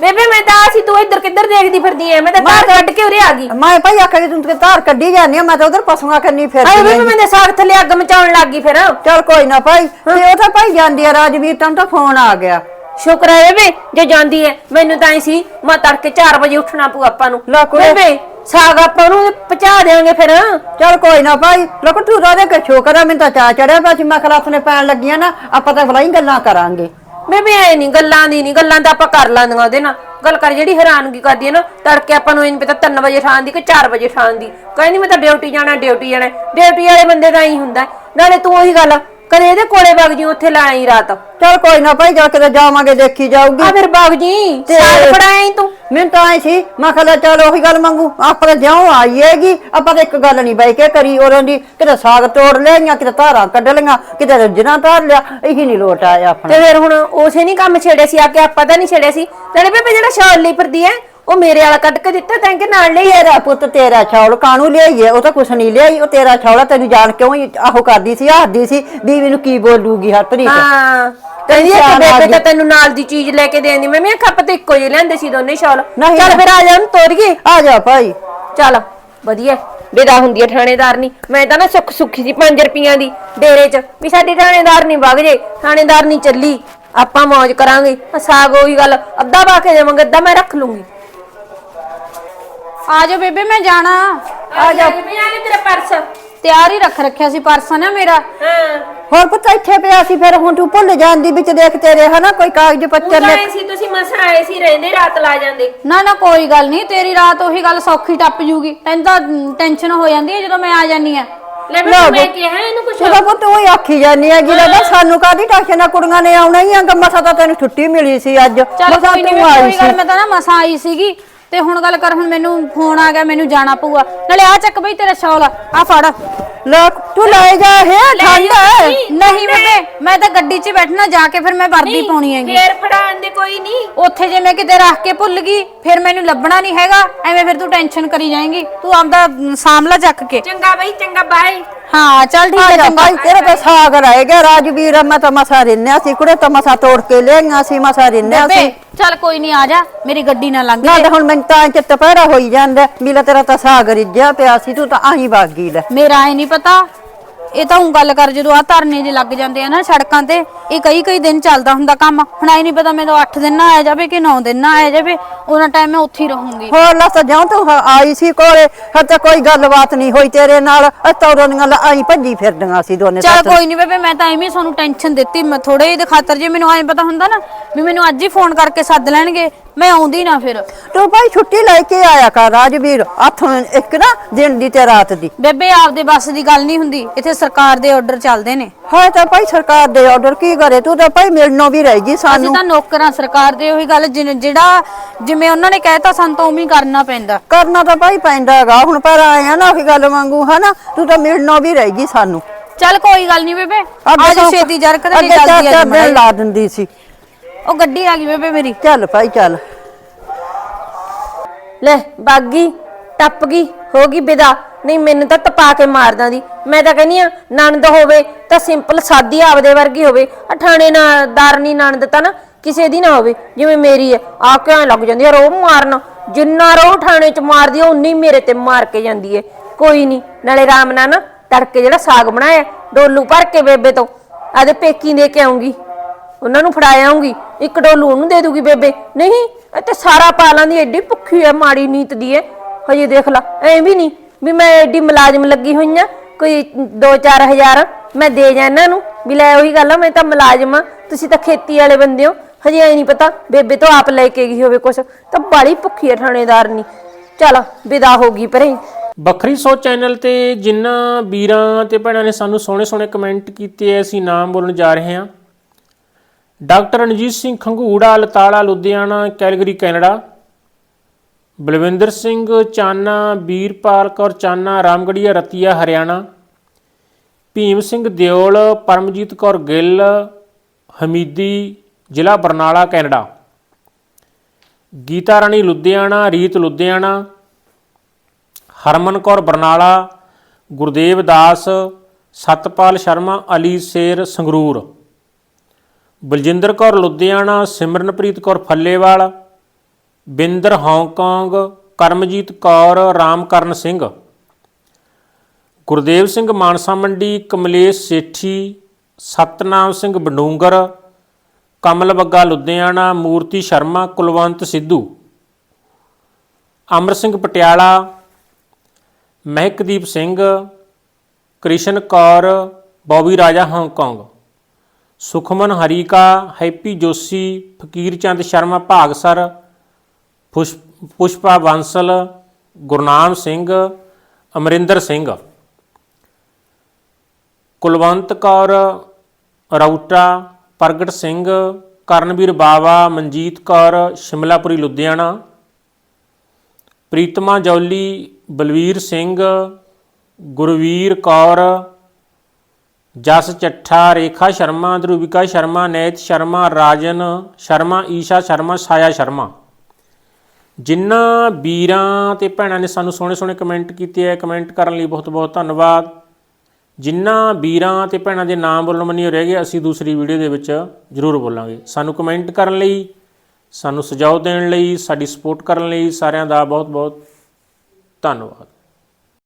ਬੇਬੇ ਮੈਂ ਤਾਂ ਸੀ ਤੂੰ ਇੱਧਰ ਕਿੱਧਰ ਦੇਖਦੀ ਫਿਰਦੀ ਐ? ਮੈਂ ਤਾਂ ਘਰ ਕੱਢ ਕੇ ਉਰੇ ਆ ਗਈ। ਮੈਂ ਭਾਈ ਆਖਿਆ ਕਿ ਤੂੰ ਤੇ ਧਾਰ ਕੱਢੀ ਜਾਂਦੀ ਆ ਮੈਂ ਤਾਂ ਉਧਰ ਪਸ਼ੂਆਂ ਕੰਨੀ ਫਿਰਦੀ ਬੇਬੇ ਆਂ ਮੈਂ ਤਾਂ ਸਾਗ ਥੱਲੇ ਅੱਗ ਮਚਾਉਣ ਲੱਗ ਗਈ ਫਿਰ। ਚਲ ਕੋਈ ਨਾ ਭਾਈ ਤੇ ਉਹ ਤਾਂ ਭਾਈ ਜਾਂਦੀ ਆ ਰਾਜਵੀਰ ਤੈਨੂੰ ਤਾਂ ਫੋਨ ਆ ਗਿਆ। ਸ਼ੁਕਰ ਹੈ ਬੇਬੇ ਜੇ ਜਾਂਦੀ ਐ। ਮੈਨੂੰ ਤਾਂ ਐ ਸੀ ਮੈਂ ਤੜਕੇ 4 ਵਜੇ ਉੱਠਣਾ ਪਊ ਆਪਾਂ ਨੂੰ। ਲੈ ਕੁੜੇ। ਬੇਬੇ ਸਾਗ ਆਪਾਂ ਨੂੰ ਪਹੁੰਚਾ ਦੇਵਾਂਗੇ ਫਿਰ। ਚਲ ਕੋਈ ਨਾ ਭਾਈ ਲੋਕ ਤੂੰ ਰਾਦੇ ਕੇ ਸ਼ੋਕਰ ਆ ਮੈਨੂੰ ਤਾਂ ਚਾਹ ਚੜਿਆ ਪਿਆ ਸੀ ਮੈਂ ਖਲਾਫ ਨੇ ਪੈਣ ਲੱਗੀਆਂ ਨਾ ਆਪਾਂ ਤਾਂ ਫਲਾਈ ਗੱਲਾਂ ਕਰਾਂਗੇ। ਬੇਬੇ ਐ ਨਹੀਂ ਗੱਲਾਂ ਦੀ ਨਹੀਂ ਗੱਲਾਂ ਤਾਂ ਆਪਾਂ ਕਰ ਲਾਂਦੀਆਂ ਉਹਦੇ ਨਾਲ। ਗੱਲ ਕਰ ਜਿਹੜੀ ਹੈਰਾਨਗੀ ਕਰਦੀ ਹੈ ਨਾ ਤੜਕੇ ਆਪਾਂ ਨੂੰ ਇਹਨੂੰ ਪਤਾ 3 ਵਜੇ ਠਾਣ ਦੀ ਕਿ 4 ਵਜੇ ਠਾਣ ਦੀ ਕਹਿੰਦੀ ਮੈਂ ਤਾਂ ਡਿਊਟੀ ਜਾਣਾ ਡਿਊਟੀ ਜਾਣਾ। ਡਿਊਟੀ ਵਾਲੇ ਬੰਦੇ ਦਾ ਹੀ ਹੁੰਦਾ। ਨਾਲੇ ਤੂੰ ਉਹੀ ਗੱਲ ਕਦੇ ਇਹਦੇ ਕੋਲੇ ਵਗ ਜੀ ਉੱਥੇ ਲਾਈ ਰਾਤ। ਆ ਚਲ ਕੋਈ ਨਾ ਭਾਈ ਜਾ ਕੇ ਤਾਂ ਜਾਵਾਂਗੇ ਦੇਖੀ ਜਾਊਗੀ। ਫਿਰ ਵਗ ਜੀ ਸਾਗ ਫੜਾਈ ਤੂੰ। ਮੈਨੂੰ ਤਾਂ ਆਈ ਸੀ, ਮੈਂ ਕਿਹਾ ਚੱਲ ਉਹੀ ਗੱਲ ਮੰਗੂ, ਆਪਾਂ ਤਾਂ ਜਿਉਂ ਆਈਏਗੀ ਆਪਾਂ ਤਾਂ ਇੱਕ ਗੱਲ ਨਹੀਂ ਬਾਈ ਕੇ ਕਰੀ ਉਹਨਾਂ ਦੀ, ਕਿਤੇ ਸਾਗ ਤੋੜ ਲਿਆਈਆਂ, ਕਿਤੇ ਧਾਰਾਂ ਕੱਢ ਲਈਆਂ, ਕਿਤੇ ਰੰਜਨਾ ਧਾਰ ਲਿਆ, ਇਹੀ ਨਹੀਂ ਲੋਟ ਆਇਆ ਆਪਣਾ। ਤੇ ਫਿਰ ਹੁਣ ਉਸੇ ਨਹੀਂ ਕੰਮ ਛੇੜਿਆ ਸੀ, ਆ ਕੇ ਆਪਾਂ ਤਾਂ ਨਹੀਂ ਛੇੜਿਆ ਸੀ। ਨਾਲੇ ਬੇਬੇ ਜਿਹੜਾ ਸ਼ਾਲ ਲਈ ਫਿਰਦੀ ਐ ਉਹ ਮੇਰੇ ਵਾਲਾ ਕੱਢ ਕੇ ਦਿੱਤਾ ਤੈਂ ਕਿ ਨਾਲ ਲਈ ਤੇਰਾ ਪੁੱਤ ਤੇਰਾ ਛੌਲ ਕਾਣੂ ਲਿਆਈਏ? ਉਹ ਤਾਂ ਕੁਛ ਨਹੀਂ ਲਿਆਈ ਉਹ ਤੇਰਾ ਛੌਲਾ ਤੈਨੂੰ ਜਾਣ ਕਿਉਂ ਹੀ ਆਹੋ ਕਰਦੀ ਸੀ ਹੱਸਦੀ ਸੀ ਬੀਵੀ ਨੂੰ ਕੀ ਬੋਲੂਗੀ ਹਰਪ੍ਰੀਤ। ਹਾਂ ਕਹਿੰਦੀ ਕਿ ਸਿਆਣ ਆ ਬੇਬੇ। ਤਾਂ ਤੈਨੂੰ ਨਾਲ ਦੀ ਚੀਜ਼ ਲੈ ਕੇ ਦੇਣੀ ਮੈਂ ਵੀ ਖੱਪ ਤੇ ਇੱਕੋ ਜਿਹੇ ਲੈਂਦੇ ਸੀ ਦੋਨੇ ਨਹੀਂ। ਚੱਲ ਫਿਰ ਆ ਜਾ ਨੂੰ ਤੋਰੀਏ। ਆ ਜਾ ਭਾਈ। ਚੱਲ ਵਧੀਆ। ਵਿਦਾ ਹੁੰਦੀ ਹੈ ਥਾਣੇਦਾਰ ਨਹੀਂ ਮੈਂ ਤਾਂ ਨਾ ਸੁੱਖ ਸੁੱਖੀ ਸੀ 5 ਰੁਪਈਆਂ ਦੀ ਡੇਰੇ 'ਚ ਵੀ ਸਾਡੀ ਥਾਣੇਦਾਰ ਨਹੀਂ ਵਗ ਜੇ ਥਾਣੇਦਾਰ ਨਹੀਂ ਚੱਲੀ। ਆਪਾਂ ਮौज ਕਰਾਂਗੇ। ਸਾਗ ਉਹੀ ਗੱਲ ਅੱਧਾ ਪਾ ਕੇ ਦੇਵਾਂਗੇ ਅੱਧਾ ਮੈਂ ਰੱਖ ਲੂੰਗੀ। ਆ ਜਾ ਬੇਬੇ ਮੈਂ ਜਾਣਾ। ਆ ਜਾ ਵੀ ਆ ਤੇਰਾ ਪਰਸ। ਤਿਆਰ ਹੀ ਰੱਖ ਰੱਖਿਆ ਸੀ ਪਰਸ ਨਾ ਮੇਰਾ? ਹਾਂ। ਹੋਰ ਪੁੱਤ ਇੱਥੇ ਪਿਆ ਸੀ ਫਿਰ ਹੁਣ ਤੂੰ ਭੁੱਲ ਜਾਂਦੀ ਵਿੱਚ ਦੇਖ ਤੇਰੇ ਹਨਾ ਕੋਈ ਕਾਗਜ਼ ਪੱਤਰ ਆਏ ਸੀ ਤੁਸੀਂ ਮਸਾਂ ਆਏ ਸੀ ਰਹਿੰਦੇ ਰਾਤ ਲਾ ਜਾਂਦੇ। ਨਾ ਨਾ ਕੋਈ ਗੱਲ ਨਹੀਂ ਤੇਰੀ ਰਾਤ ਉਹੀ ਗੱਲ ਸੌਖੀ ਟੱਪ ਜੂਗੀ। ਤੈਨੂੰ ਤਾਂ ਟੈਨਸ਼ਨ ਹੋ ਜਾਂਦੀ ਹੈ ਜਦੋਂ ਮੈਂ ਆ ਜਾਨੀ ਆ ਲੈ ਲਓ ਮੈਂ ਕਿਹਾ ਇਹਨੂੰ ਕੁਛ ਉਹਦਾ ਪੁੱਤ ਉਹ ਆਖੀ ਜਾਨੀ ਹੈਗੀ ਲੱਗਦਾ ਸਾਨੂੰ ਕਾਦੀ ਟਾਸ਼ਨ ਆ ਕੁੜੀਆਂ ਨੇ ਆਉਣਾ ਹੀ ਆ ਮਸਾ ਤਾਂ ਤੈਨੂੰ ਛੁੱਟੀ ਮਿਲੀ ਸੀ ਅੱਜ। ਚੱਲ ਮਸਾਂ ਕੋਈ ਨਹੀਂ ਤੂੰ ਆਈ ਕੋਈ ਗੱਲ ਸੀ। ਮੈਂ ਤਾਂ ਨਾ ਮਸਾਂ ਆਈ ਸੀਗੀ। ਤੇ ਹੁਣ ਗੱਲ ਕਰ ਹੁਣ ਮੈਨੂੰ ਫੋਨ ਆ ਗਿਆ ਮੈਨੂੰ ਜਾਣਾ ਪਊਗਾ। ਨਾਲੇ ਆ ਚੱਕ ਬਈ ਤੇਰਾ ਸ਼ੌਲ ਆ ਫੜ। ਲੈ ਤੂੰ ਲੈ ਜਾ ਹੈ ਠੰਡ ਹੈ। ਨਹੀਂ ਬੇਬੇ ਮੈਂ ਤਾਂ ਗੱਡੀ 'ਚ ਬੈਠਣਾ ਜਾ ਕੇ ਫਿਰ ਮੈਂ ਵਰਦੀ ਪਾਉਣੀ ਹੈਗੀ। ਫੇਰ ਫੜਾਉਣ ਦੇ ਕੋਈ ਨਹੀਂ। ਉੱਥੇ ਜੇ ਮੈਂ ਕਿਤੇ ਰੱਖ ਕੇ ਭੁੱਲ ਗਈ ਫਿਰ ਮੈਨੂੰ ਲੱਭਣਾ ਨਹੀਂ ਹੈਗਾ। ਐਵੇਂ ਫਿਰ ਤੂੰ ਟੈਨਸ਼ਨ ਕਰੀ ਜਾਏਂਗੀ। ਤੂੰ ਆਪਦਾ ਸਾਂਭਲਾ ਚੱਕ ਕੇ। ਚੰਗਾ ਬਈ ਚੰਗਾ ਬਾਏ ਹਾਂ ਚੱਲ ਠੀਕ ਹੈ ਚੰਗਾ। ਭਾਈ ਤੇਰੇ ਤਾਂ ਸਾਗ ਰਹਿ ਗਿਆ ਰਾਜਵੀਰ ਮੈਂ ਤਾਂ ਮਸਾ ਰਿੰਨਿਆ ਸੀ ਕੁੜੇ ਤਾਂ ਮਸਾ ਤੋੜ ਕੇ ਲਿਆਈਆਂ ਸੀ ਮਸਾ ਰਿੰਨਿਆ ਬੇਬੇ ਸੀ। ਚੱਲ ਕੋਈ ਨਹੀਂ ਆ ਜਾ ਮੇਰੀ ਗੱਡੀ ਨਾ ਲੰਘ ਨਾ ਜੇ। ਤਾਂ ਹੁਣ ਮੈਨੂੰ ਤਾਂ ਚਿੱਤ ਪਹਿਰਾ ਹੋਈ ਜਾਂਦਾ ਮਿਲਾ ਤੇਰਾ ਤਾਂ ਸਾਗ ਰਿੱਝਿਆ ਪਿਆ ਸੀ ਤੂੰ ਤਾਂ ਆਹੀ ਬਾਗੀ ਲੈ। ਮੇਰਾ ਐ ਨਹੀਂ ਪਤਾ ਇਹ ਤਾਂ ਉਹ ਗੱਲ ਕਰ ਜਦੋਂ ਆ ਧਰਨੇ ਜੇ ਲੱਗ ਜਾਂਦੇ ਆ ਨਾ ਸੜਕਾਂ ਤੇ ਇਹ ਕਈ ਕਈ ਦਿਨ ਚੱਲਦਾ ਹੁੰਦਾ ਕੰਮ। ਹੁਣ ਆਈ ਨਹੀਂ ਪਤਾ ਮੈਨੂੰ 8 ਦਿਨ ਨਾ ਆਇਆ ਜਾਵੇ ਕਿ 9 ਦਿਨ ਨਾ ਆਇਆ ਜਾਵੇ ਉਹਨਾਂ ਟਾਈਮ ਮੈਂ ਉੱਥੇ ਹੀ ਰਹੂੰਗੀ। ਹੋਰ ਲੱਸ ਜਾਂ ਤੂੰ ਹ- ਆਈ ਸੀ ਕੋਲੇ ਹਰ ਤਾਂ ਕੋਈ ਗੱਲਬਾਤ ਨਹੀਂ ਹੋਈ ਤੇਰੇ ਨਾਲ। ਅਤੌਰਾਂ ਦੀਆਂ ਆਈ ਭੱਜੀ ਫਿਰਦੀਆਂ ਸੀ ਦੋਨੇ ਚਲ ਸੱਤ। ਕੋਈ ਨਹੀਂ ਬੇਬੇ ਮੈਂ ਤਾਂ ਐਵੇਂ ਹੀ ਤੁਹਾਨੂੰ ਟੈਨਸ਼ਨ ਦਿੱਤੀ। ਮੈਂ ਥੋੜੇ ਜਿਹੇ ਦੇ ਖਾਤਰ ਜੇ ਮੈਨੂੰ ਐਂ ਪਤਾ ਹੁੰਦਾ ਨਾ ਵੀ ਮੈਨੂੰ ਅੱਜ ਹੀ ਫੋਨ ਕਰਕੇ ਸੱਦ ਲੈਣਗੇ। ਮੈਂ ਆਉਂਦੀ ਨਾ ਫਿਰ। ਤੂੰ ਭਾਈ ਛੁੱਟੀ ਲੈ ਕੇ ਆਇਆ ਕਰ ਰਾਜਵੀਰ ਹੱਥ ਇੱਕ ਨਾ ਦਿਨ ਦੀ ਤੇ ਰਾਤ ਦੀ। ਬੇਬੇ ਆਪਦੇ ਬੱਸ ਦੀ ਗੱਲ ਨਹੀਂ ਹੁੰਦੀ। ਇੱਥੇ ਸਰਕਾਰ ਦੇ ਆਰਡਰ ਚੱਲਦੇ ਨੇ। ਹਾਂ ਤਾਂ ਭਾਈ ਸਰਕਾਰ ਦੇ ਆਰਡਰ ਕੀ ਕਰੇ ਤੂੰ ਤਾਂ ਭਾਈ ਮਿਲਣੋਂ ਵੀ ਰਹੇਗੀ ਅਸੀਂ ਸਾਨੂੰ। ਤਾਂ ਨੌਕਰਾਂ ਸਰਕਾਰ ਦੇ ਉਹੀ ਗੱਲ ਜਿਨ- ਜਿਹੜਾ ਜਿਵੇਂ ਉਹਨਾਂ ਨੇ ਕਹਿਤਾ ਸਾਨੂੰ ਤਾਂ ਉਵੇਂ ਹੀ ਕਰਨਾ ਪੈਂਦਾ। ਕਰਨਾ ਤਾਂ ਭਾਈ ਪੈਂਦਾ ਹੈਗਾ ਹੁਣ ਪਰ ਆਇਆ ਨਾ ਉਹੀ ਗੱਲ ਵਾਂਗੂ ਹਨਾ? ਤੂੰ ਤਾਂ ਮਿਲਣੋਂ ਵੀ ਰਹੇਗੀ ਸਾਨੂੰ। ਚੱਲ ਕੋਈ ਗੱਲ ਨਹੀਂ ਬੇਬੇ। ਅੱਜ ਛੇਤੀ ਜਰਕ ਤੇ ਅੱਗੇ ਚਾਰ ਜਲਦੀ ਚਾਰ ਆ ਦਿਨ ਲਾ ਦਿੰਦੀ ਸੀ। ਉਹ ਗੱਡੀ ਆ ਗਈ ਬੇਬੇ ਮੇਰੀ। ਚੱਲ ਭਾਈ ਚੱਲ। ਲੈ ਬਾਗੀ ਟੱਪ ਗਈ ਹੋ ਗਈ ਵਿਦਾ। ਨਹੀਂ ਮੈਨੂੰ ਤਾਂ ਤਪਾ ਕੇ ਮਾਰ ਦਾਂਦੀ ਮੈਂ ਤਾਂ ਕਹਿੰਦੀ ਆ ਨਣਦ ਹੋਵੇ ਤਾਂ ਸਿੰਪਲ ਸਾਦੀ ਆਪਦੇ ਵਰਗੀ ਹੋਵੇ। ਆ ਠਾਣੇ ਨਾ ਦਾਰਨੀ ਨਣਦ ਤਾਂ ਨਾ ਕਿਸੇ ਦੀ ਨਾ ਹੋਵੇ। ਜਿਵੇਂ ਮੇਰੀ ਹੈ ਆ ਕੇ ਐਂ ਲੱਗ ਜਾਂਦੀ ਆ ਰੋਹ ਮਾਰਨ। ਜਿੰਨਾ ਰੋਹ ਠਾਣੇ ਚ ਮਾਰਦੀ ਆ ਉਨੀ ਮੇਰੇ ਤੇ ਮਾਰ ਕੇ ਜਾਂਦੀ ਹੈ। ਕੋਈ ਨਹੀਂ ਨਾਲੇ ਰਾਮ ਨਾਲ ਨਾ ਤੜਕੇ ਜਿਹੜਾ ਸਾਗ ਬਣਾਇਆ ਡੋਲੂ ਭਰ ਕੇ ਬੇਬੇ ਤੋਂ। ਆਦੇ ਪੇਕੀ ਦੇ ਕੇ ਆਉਂਗੀ। ਉਹਨਾਂ ਨੂੰ ਫੜਾ ਆਉਂਗੀ ਇੱਕ ਡੋਲੂ ਉਹਨੂੰ ਦੇ ਦੂਗੀ ਬੇਬੇ। ਨਹੀਂ, ਇਹ ਤੇ ਸਾਰਾ ਪਾਲਾਂ ਦੀ ਐਡੀ ਭੁੱਖੀ ਐ, ਮਾੜੀ ਨੀਤ ਦੀ ਐ। ਹਜੇ ਦੇਖ ਲਾ, ਐ ਵੀ ਨਹੀਂ ਵੀ ਮੈਂ ਐਡੀ ਮੁਲਾਜ਼ਮ ਲੱਗੀ ਹੋਈ ਆ, ਕੋਈ 2-4000 ਮੈਂ ਦੇ ਜਾ ਇਹਨਾਂ ਨੂੰ। ਵੀ ਲੈ ਉਹੀ ਗੱਲ ਆ, ਮੈਂ ਤਾਂ ਮੁਲਾਜ਼ਮ ਆ, ਤੁਸੀਂ ਤਾਂ ਖੇਤੀ ਵਾਲੇ ਬੰਦੇ ਹੋ। ਹਜੇ ਐ ਨਹੀਂ ਪਤਾ ਬੇਬੇ ਤੋਂ ਆਪ ਲੈ ਕੇ ਗਈ ਹੋਵੇ ਕੁਛ। ਤਾਂ ਬਾਲੀ ਭੁੱਖੀ ਐ ਥਾਣੇਦਾਰ ਨਹੀਂ ਚਲ, ਵਿਦਾ ਹੋ ਗਈ ਪਰੇ। ਵੱਖਰੀ ਸੋਚ ਚੈਨਲ ਤੇ ਜਿਨ੍ਹਾਂ ਵੀਰਾਂ ਤੇ ਭੈਣਾਂ ਨੇ ਸਾਨੂੰ ਸੋਹਣੇ ਸੋਹਣੇ ਕਮੈਂਟ ਕੀਤੇ ਐ, ਅਸੀਂ ਨਾਮ ਬੋਲਣ ਜਾ ਰਹੇ ਹਾਂ doctor Ranjit Singh Khangura, Latara, Ludhiana, Calgary, Canada. Balwinder Singh Chana Veerpal Kaur Chana Ramgarhia Ratia, Haryana. Bhim Singh Deol, Paramjit Kaur Gill, Hamidi, ਜ਼ਿਲ੍ਹਾ Barnala, Canada. Geeta Rani, Ludhiana, Reet, Ludhiana. Harman Kaur, Barnala. Gurdev Das, Satpal Sharma, Ali Sher, Sangrur. Baljinder Kaur Ludhiana, Simranpreet Kaur Fallewal, Binder Hong Kong Karamjit Kaur, Ramkaran Singh. Gurdev Singh Mansa Mandi, Kamlesh Sethi, Satnam Singh Badungar, ਕਮਲ ਬੱਗਾ ਲੁਧਿਆਣਾ, ਮੂਰਤੀ Sharma, Kulwant Sidhu. Amar Singh Patiala, Mehakdeep Singh, Krishna Kaur, Bobby Raja Hong Kong Sukhman Harika, happy Joshi, Fakir Chand Sharma, Bhagsar, ਪੁਸ਼- ਪੁਸ਼ਪਾ ਬਾਂਸਲ, ਗੁਰਨਾਮ ਸਿੰਘ, ਅਮਰਿੰਦਰ ਸਿੰਘ। ਕੁਲਵੰਤ ਕੌਰ ਰਾਊਟਾ ਪ੍ਰਗਟ ਸਿੰਘ, ਕਰਨਵੀਰ ਬਾਵਾ, ਮਨਜੀਤ ਕੌਰ, ਸ਼ਿਮਲਾਪੁਰੀ, ਲੁਧਿਆਣਾ। ਪ੍ਰੀਤਮਾ ਜੌਲੀ, ਬਲਵੀਰ ਸਿੰਘ, ਗੁਰਵੀਰ ਕੌਰ ਜਸ ਚੱਠਾ, ਰੇਖਾ ਸ਼ਰਮਾ, ਧਰੂਵਿਕਾ ਸ਼ਰਮਾ, ਨੈਤ ਸ਼ਰਮਾ, ਰਾਜਨ ਸ਼ਰਮਾ, ਈਸ਼ਾ ਸ਼ਰਮਾ ਛਾਇਆ ਸ਼ਰਮਾ। ਜਿਨ੍ਹਾਂ ਵੀਰਾਂ ਤੇ ਭੈਣਾਂ ਨੇ ਸਾਨੂੰ ਸੋਹਣੇ ਸੋਹਣੇ ਕਮੈਂਟ ਕੀਤੇ ਹੈ ਕਮੈਂਟ ਕਰਨ ਲਈ ਬਹੁਤ ਬਹੁਤ ਧੰਨਵਾਦ। ਜਿਨ੍ਹਾਂ ਵੀਰਾਂ ਤੇ ਭੈਣਾਂ ਦੇ ਨਾਮ ਬੋਲਣ ਮੰਨੀ ਰਹਿ ਗਏ, ਅਸੀਂ ਦੂਸਰੀ ਵੀਡੀਓ ਦੇ ਵਿੱਚ ਜ਼ਰੂਰ ਬੋਲਾਂਗੇ। ਸਾਨੂੰ ਕਮੈਂਟ ਕਰਨ ਲਈ, ਸਾਨੂੰ ਸੁਝਾਅ ਦੇਣ ਲਈ, ਸਾਡੀ ਸਪੋਰਟ ਕਰਨ ਲਈ ਸਾਰਿਆਂ ਦਾ ਬਹੁਤ ਬਹੁਤ ਧੰਨਵਾਦ।